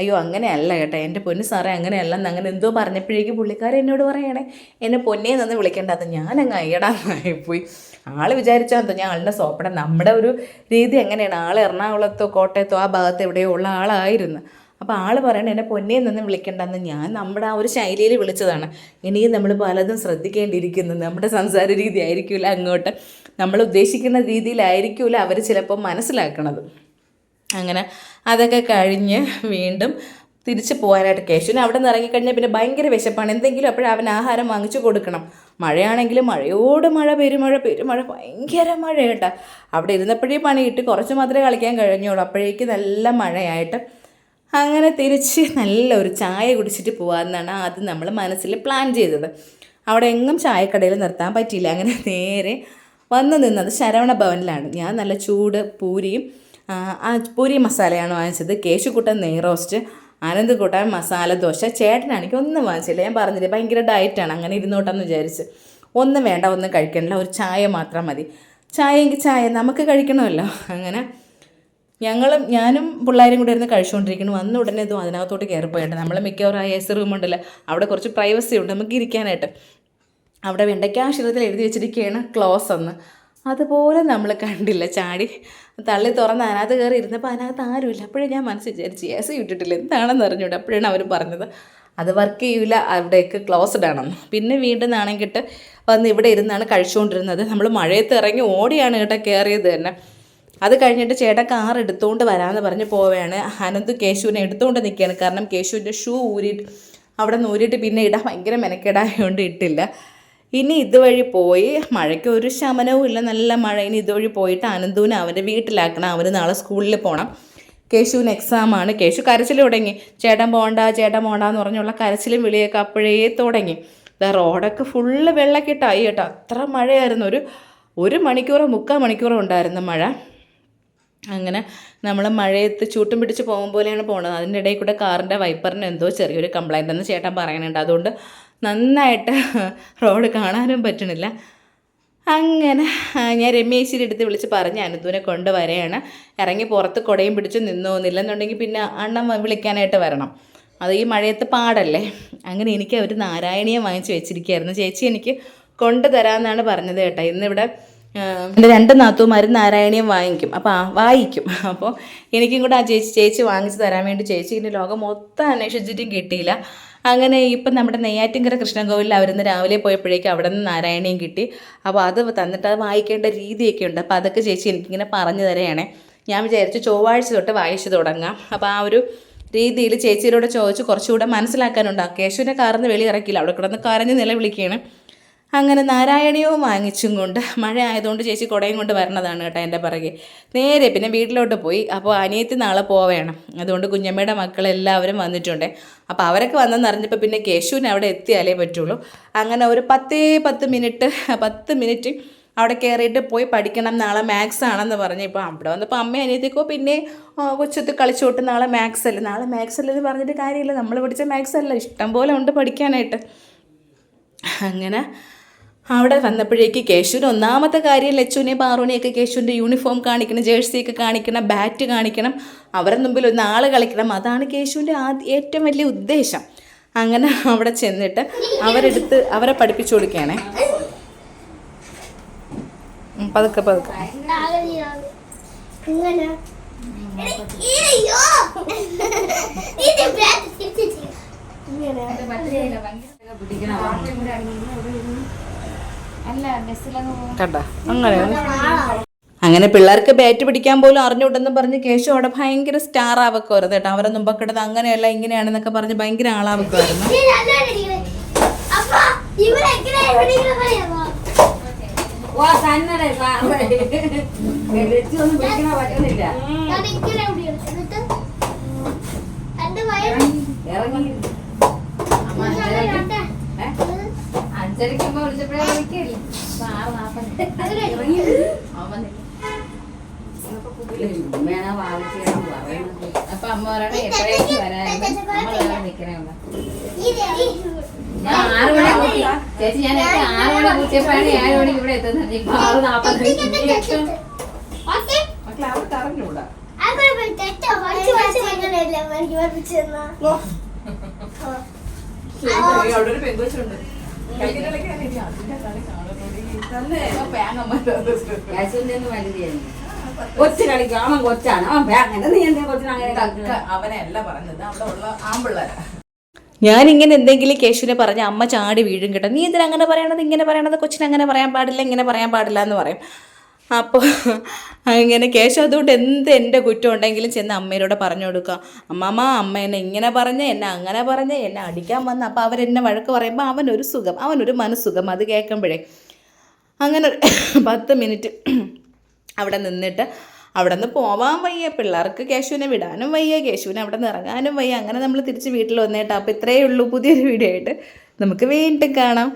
അയ്യോ അങ്ങനെയല്ല കേട്ടോ. എന്റെ പൊന്ന് സാറേ അങ്ങനെയല്ല അങ്ങനെ എന്തോ പറഞ്ഞപ്പോഴേക്കും പുള്ളിക്കാരൻ എന്നോട് പറയണേ എന്നെ പൊന്നേ നിന്ന് വിളിക്കേണ്ടത് ഞാനങ്ങ് അയ്യടാന്നായിപ്പോയി ആൾ വിചാരിച്ചാൽ എന്തോ ഞാൻ ആളുടെ സോപ്പടം നമ്മുടെ ഒരു രീതി എങ്ങനെയാണ്? ആൾ എറണാകുളത്തോ കോട്ടയത്തോ ആ ഭാഗത്ത് എവിടെയോ ഉള്ള ആളായിരുന്നു. അപ്പോൾ ആൾ പറയണേ എന്നെ പൊന്നേ നിന്ന് വിളിക്കേണ്ടെന്ന് ഞാൻ നമ്മുടെ ആ ഒരു ശൈലിയിൽ വിളിച്ചതാണ്. ഇനിയും നമ്മൾ പലതും ശ്രദ്ധിക്കേണ്ടിയിരിക്കുന്നു. നമ്മുടെ സംസാര രീതി ആയിരിക്കില്ല അങ്ങോട്ട്. നമ്മൾ ഉദ്ദേശിക്കുന്ന രീതിയിലായിരിക്കില്ല അവർ ചിലപ്പോൾ മനസ്സിലാക്കണത്. അങ്ങനെ അതൊക്കെ കഴിഞ്ഞ് വീണ്ടും തിരിച്ച് പോകാനായിട്ട് കേശുവിന് അവിടെ നിന്ന് ഇറങ്ങിക്കഴിഞ്ഞാൽ പിന്നെ ഭയങ്കര വിശപ്പാണ്. എന്തെങ്കിലും അപ്പോഴും അവൻ ആഹാരം വാങ്ങിച്ചു കൊടുക്കണം. മഴയാണെങ്കിൽ മഴയോട് മഴ പെരുമഴ പെരുമഴ ഭയങ്കര മഴ കേട്ടോ അവിടെ ഇരുന്നപ്പോഴേ പണി കുറച്ച് മാത്രമേ കളിക്കാൻ കഴിഞ്ഞുള്ളൂ. അപ്പോഴേക്ക് നല്ല മഴയായിട്ട് അങ്ങനെ തിരിച്ച് നല്ല ഒരു ചായ കുടിച്ചിട്ട് പോകാമെന്നാണ് ആദ്യം നമ്മൾ മനസ്സിൽ പ്ലാൻ ചെയ്തത്. അവിടെ എങ്ങും ചായക്കടയിൽ നിർത്താൻ പറ്റിയില്ല. അങ്ങനെ നേരെ വന്ന് നിന്നത് ശരവണ ഭവനിലാണ്. ഞാൻ നല്ല ചൂട് പൂരിയും ആ, പൂരി മസാലയാണ് വാങ്ങിച്ചത്. കേശുക്കുട്ടൻ നെയ് റോസ്റ്റ് ആനന്ദ്കുട്ടൻ മസാല ദോശ. ചേട്ടനാണെങ്കിൽ ഒന്നും വാങ്ങിച്ചില്ല. ഞാൻ പറഞ്ഞില്ല ഭയങ്കര ഡയറ്റാണ് അങ്ങനെ ഇരുന്നോട്ടെന്ന് വിചാരിച്ച്. ഒന്നും വേണ്ട ഒന്നും കഴിക്കണില്ല. ഒരു ചായ മാത്രം മതി. ചായ എങ്കിൽ ചായ നമുക്ക് കഴിക്കണമല്ലോ. അങ്ങനെ ഞങ്ങളും ഞാനും പിള്ളേരും കൂടെ ഇരുന്ന് കഴിച്ചുകൊണ്ടിരിക്കുന്നു. വന്ന ഉടനെ ഇതും അതിനകത്തോട്ട് കയറിപ്പോയിട്ട് നമ്മൾ മിക്കവാറും ആ എ സി റൂം ഉണ്ടല്ലോ. അവിടെ കുറച്ച് പ്രൈവസി ഉണ്ട്. നമുക്ക് ഇരിക്കാനായിട്ട്. അവിടെ വെണ്ടയ്ക്കാശ്രമത്തിൽ എഴുതി വെച്ചിരിക്കുകയാണ് ക്ലോസ് എന്ന്. അതുപോലെ നമ്മൾ കണ്ടില്ല ചാടി തള്ളി തുറന്ന് അതിനകത്ത് കയറി ഇരുന്നപ്പോൾ അതിനകത്ത് ആരുമില്ല. അപ്പോഴേ ഞാൻ മനസ്സിൽ വിചാരിച്ചു എ സി ഇട്ടിട്ടില്ല എന്താണെന്ന് അറിഞ്ഞൂടെ? അപ്പോഴാണ് അവർ പറഞ്ഞത്. അത് വർക്ക് ചെയ്യില്ല അവിടേക്ക് ക്ലോസ്ഡ് ആണെന്ന്. പിന്നെ വീണ്ടും നാണം കെട്ട് വന്ന് ഇവിടെ ഇരുന്നാണ് കഴിച്ചുകൊണ്ടിരുന്നത്. നമ്മൾ മഴയത്ത് ഇറങ്ങി ഓടിയാണ് കേട്ടോ കയറിയത് തന്നെ. അത് കഴിഞ്ഞിട്ട് ചേട്ടൻ കാർ എടുത്തുകൊണ്ട് വരാമെന്ന് പറഞ്ഞ് പോവുകയാണ്. അനന്ത് കേശുവിനെ എടുത്തുകൊണ്ട് നിൽക്കുകയാണ് കാരണം കേശുവിന്റെ ഷൂ ഊരിയിട്ട് അവിടെ നിന്ന് ഊരിയിട്ട് പിന്നെ ഇടാൻ ഭയങ്കര മെനക്കെടായതുകൊണ്ട് ഇട്ടില്ല. ഇനി ഇതുവഴി പോയി മഴയ്ക്ക് ഒരു ശമനവും ഇല്ല. നല്ല മഴ. ഇനി ഇതുവഴി പോയിട്ട് അനന്തുവിനെ അവന്റെ വീട്ടിലാക്കണം. അവന് നാളെ സ്കൂളിൽ പോകണം കേശുവിന് എക്സാമാണ് കേശു കരച്ചിൽ തുടങ്ങി. ചേട്ടൻ പോണ്ട ചേട്ടൻ പോണ്ട എന്ന് പറഞ്ഞുള്ള കരച്ചിലും വിളിയൊക്കെ അപ്പോഴേ തുടങ്ങി. ദാ റോഡൊക്കെ ഫുള്ള് വെള്ളക്കെട്ടായി കേട്ടോ. അത്ര മഴയായിരുന്നു. ഒരു ഒരു മണിക്കൂറോ മുക്കാൽ മണിക്കൂറോ ഉണ്ടായിരുന്നു മഴ. അങ്ങനെ നമ്മൾ മഴയത്ത് ചൂട്ടും പിടിച്ച് പോകും പോലെയാണ് പോകുന്നത് അതിന്റെ ഇടയിൽ കൂടെ കാറിന്റെ വൈപ്പറിന് എന്തോ ചെറിയൊരു കംപ്ലൈന്റ് എന്ന് ചേട്ടൻ പറയുന്നുണ്ട്. അതുകൊണ്ട് നന്നായിട്ട് റോഡ് കാണാനും പറ്റണില്ല. അങ്ങനെ ഞാൻ രമേശിന്റെ അടുത്ത് വിളിച്ച് പറഞ്ഞ് അനന്തുവിനെ കൊണ്ടുവരികയാണ് ഇറങ്ങി പുറത്ത് കുടയും പിടിച്ച് നിന്നോന്നില്ലെന്നുണ്ടെങ്കിൽ പിന്നെ അണ്ണൻ വിളിക്കാനായിട്ട് വരണം. അത് ഈ മഴയത്ത് പാടല്ലേ? അങ്ങനെ എനിക്ക് അവർ നാരായണീയം വാങ്ങിച്ച് വെച്ചിരിക്കുകയായിരുന്നു. ചേച്ചി എനിക്ക് കൊണ്ടുതരാമെന്നാണ് പറഞ്ഞത് കേട്ടോ. ഇന്നിവിടെ എന്റെ രണ്ട് നാത്തുമാരും നാരായണീയം വാങ്ങിക്കും. അപ്പോൾ വായിക്കും. അപ്പോൾ എനിക്കും കൂടെ ആ ചേച്ചി ചേച്ചി വാങ്ങിച്ച് തരാൻ വേണ്ടി ചേച്ചി ഇതിന്റെ ലോകം മൊത്തം അന്വേഷിച്ചിട്ടും കിട്ടിയില്ല. അങ്ങനെ ഇപ്പം നമ്മുടെ നെയ്യാറ്റിൻകര കൃഷ്ണകോവിലിൽ അവരിന്ന് രാവിലെ പോയപ്പോഴേക്കും അവിടെ നിന്ന് നാരായണയും കിട്ടി. അപ്പോൾ അത് തന്നിട്ട് അത് വായിക്കേണ്ട രീതിയൊക്കെ ഉണ്ട് അപ്പോൾ അതൊക്കെ ചേച്ചി എനിക്കിങ്ങനെ പറഞ്ഞു തരികയാണേ. ഞാൻ വിചാരിച്ചു ചൊവ്വാഴ്ച തൊട്ട് വായിച്ചു തുടങ്ങാം. അപ്പോൾ ആ ഒരു രീതിയിൽ ചേച്ചിയോട് ചോദിച്ച് കുറച്ചുകൂടെ മനസ്സിലാക്കാനുണ്ട്. കേശുവിനെ കാർന്ന് വെളി ഇറക്കില്ല അവിടെ കിടന്ന് കരഞ്ഞ് നിലവിളിക്കുകയാണ്. അങ്ങനെ നാരായണീയവും വാങ്ങിച്ചും കൊണ്ട് മഴ ആയതുകൊണ്ട് ചേച്ചി കുടയും കൊണ്ട് വരണതാണ് കേട്ടോ എന്റെ പിറകെ. നേരെ പിന്നെ വീട്ടിലോട്ട് പോയി. അപ്പോൾ അനിയത്തി നാളെ പോവേണം. അതുകൊണ്ട് കുഞ്ഞമ്മയുടെ മക്കളെല്ലാവരും വന്നിട്ടുണ്ട്. അപ്പോൾ അവരൊക്കെ വന്നെന്ന് അറിഞ്ഞപ്പോൾ പിന്നെ കേശുവിന് അവിടെ എത്തിയാലേ പറ്റുള്ളൂ. അങ്ങനെ ഒരു പത്തേ പത്ത് മിനിറ്റ് പത്ത് മിനിറ്റ് അവിടെ കയറിയിട്ട് പോയി പഠിക്കണം. നാളെ മാത്സ് ആണെന്ന് പറഞ്ഞ് ഇപ്പോൾ അവിടെ വന്നപ്പോൾ അമ്മ അനിയത്തിക്കോ പിന്നെ കൊച്ചത്ത് കളിച്ചോട്ട് നാളെ മാത്സ് അല്ല? നാളെ മാത്സ് അല്ലെന്ന് പറഞ്ഞിട്ട് കാര്യമില്ല. നമ്മൾ പഠിച്ച മാത്സ് അല്ല. ഇഷ്ടം പോലെ ഉണ്ട് പഠിക്കാനായിട്ട്. അങ്ങനെ അവിടെ വന്നപ്പോഴേക്ക് കേശുവിന് ഒന്നാമത്തെ കാര്യം ലച്ചുവിനെ പാറുവിനെയൊക്കെ കേശുവിന്റെ യൂണിഫോം കാണിക്കണം ജേഴ്സിയൊക്കെ കാണിക്കണം ബാറ്റ് കാണിക്കണം. അവരുടെ മുമ്പിൽ ഒന്ന് ആൾ കളിക്കണം. അതാണ് കേശുവിന്റെ ആദ്യ ഏറ്റവും വലിയ ഉദ്ദേശം. അങ്ങനെ അവിടെ ചെന്നിട്ട് അവരെടുത്ത് അവരെ പഠിപ്പിച്ചു കൊടുക്കുകയാണേ. പതുക്കെ പതുക്കെ. ഇങ്ങനെ. കണ്ട? അങ്ങനെ. അങ്ങനെ പിള്ളേർക്ക് ബാറ്റ് പിടിക്കാൻ പോലും അറിഞ്ഞുവിട്ടെന്ന് പറഞ്ഞ് കേശു അവിടെ ഭയങ്കര സ്റ്റാർ ആവക്കുമായിരുന്നു കേട്ടോ. അവരെ മുമ്പ് ഇടുന്നത് അങ്ങനെയല്ല ഇങ്ങനെയാണെന്നൊക്കെ പറഞ്ഞ് ഭയങ്കര ആളാവക്കുമായിരുന്നു നീ കണ്ടേ? അഞ്ചരക്കുമ്പോ വിളിച്ചപ്പോഴേ വിളിക്കില്ല? ആറ് നാപ്പത്. ഉമ്മയാണ് വാങ്ങിച്ചാണ് പറയുന്നത് അപ്പൊ അമ്മ പറയണേ എപ്പോഴേക്ക് വരാനും നമ്മൾ നിക്കണേ. ഞാൻ ആറ് മണി ചേച്ചി ഞാൻ നേരത്തെ ആറ് മണി കൂട്ടിയപ്പോഴാണ് ഏഴ് മണിക്ക് ഇവിടെ എത്തുന്നത്. ഇപ്പൊ ആറ് നാപ്പത്? മക്കളെ പഠിപ്പിച്ചു തന്നാ. അവിടെ ഒരു പെങ്കൊച്ചുണ്ട്. കൊച്ചു കളിക്കും അവൻ കൊച്ചാണ് അവൻ അങ്ങനെ നീ എന്താ കൊച്ചിന് അങ്ങനെ അവനല്ല പറഞ്ഞത് അവിടെ ഉള്ള ആമ്പിള്ളേരാ ഞാനിങ്ങനെ എന്തെങ്കിലും കേശുവിനെ പറഞ്ഞ അമ്മ ചാടി വീഴും കേട്ടോ. നീ എന്തിനാ അങ്ങനെ പറയണത്? ഇങ്ങനെ പറയണത്? കൊച്ചിനെ അങ്ങനെ പറയാൻ പാടില്ല ഇങ്ങനെ പറയാൻ പാടില്ല എന്ന് പറയും. അപ്പോൾ അങ്ങനെ കേശു അതുകൊണ്ട് എന്ത് എന്റെ കുറ്റം ഉണ്ടെങ്കിലും ചെന്ന് അമ്മയോട് പറഞ്ഞു കൊടുക്കുക. അമ്മമ്മ അമ്മ എന്നെ ഇങ്ങനെ പറഞ്ഞ് എന്നെ അങ്ങനെ പറഞ്ഞ് എന്നെ അടിക്കാൻ വന്ന്. അപ്പോൾ അവരെന്നെ വഴക്ക് പറയുമ്പോൾ അവനൊരു സുഖം അവനൊരു മനസ്സുഖം അത് കേൾക്കുമ്പോഴേ. അങ്ങനെ പത്ത് മിനിറ്റ് അവിടെ നിന്നിട്ട് അവിടെ നിന്ന് പോവാൻ വയ്യ. പിള്ളേർക്ക് കേശുവിനെ വിടാനും വയ്യ കേശുവിനെ അവിടെ നിന്ന് ഇറങ്ങാനും വയ്യ. അങ്ങനെ നമ്മൾ തിരിച്ച് വീട്ടിൽ വന്നേട്ടാ. അപ്പോൾ ഇത്രയേ ഉള്ളൂ പുതിയൊരു വീഡിയോ ആയിട്ട്. നമുക്ക് വീണ്ടും കാണാം.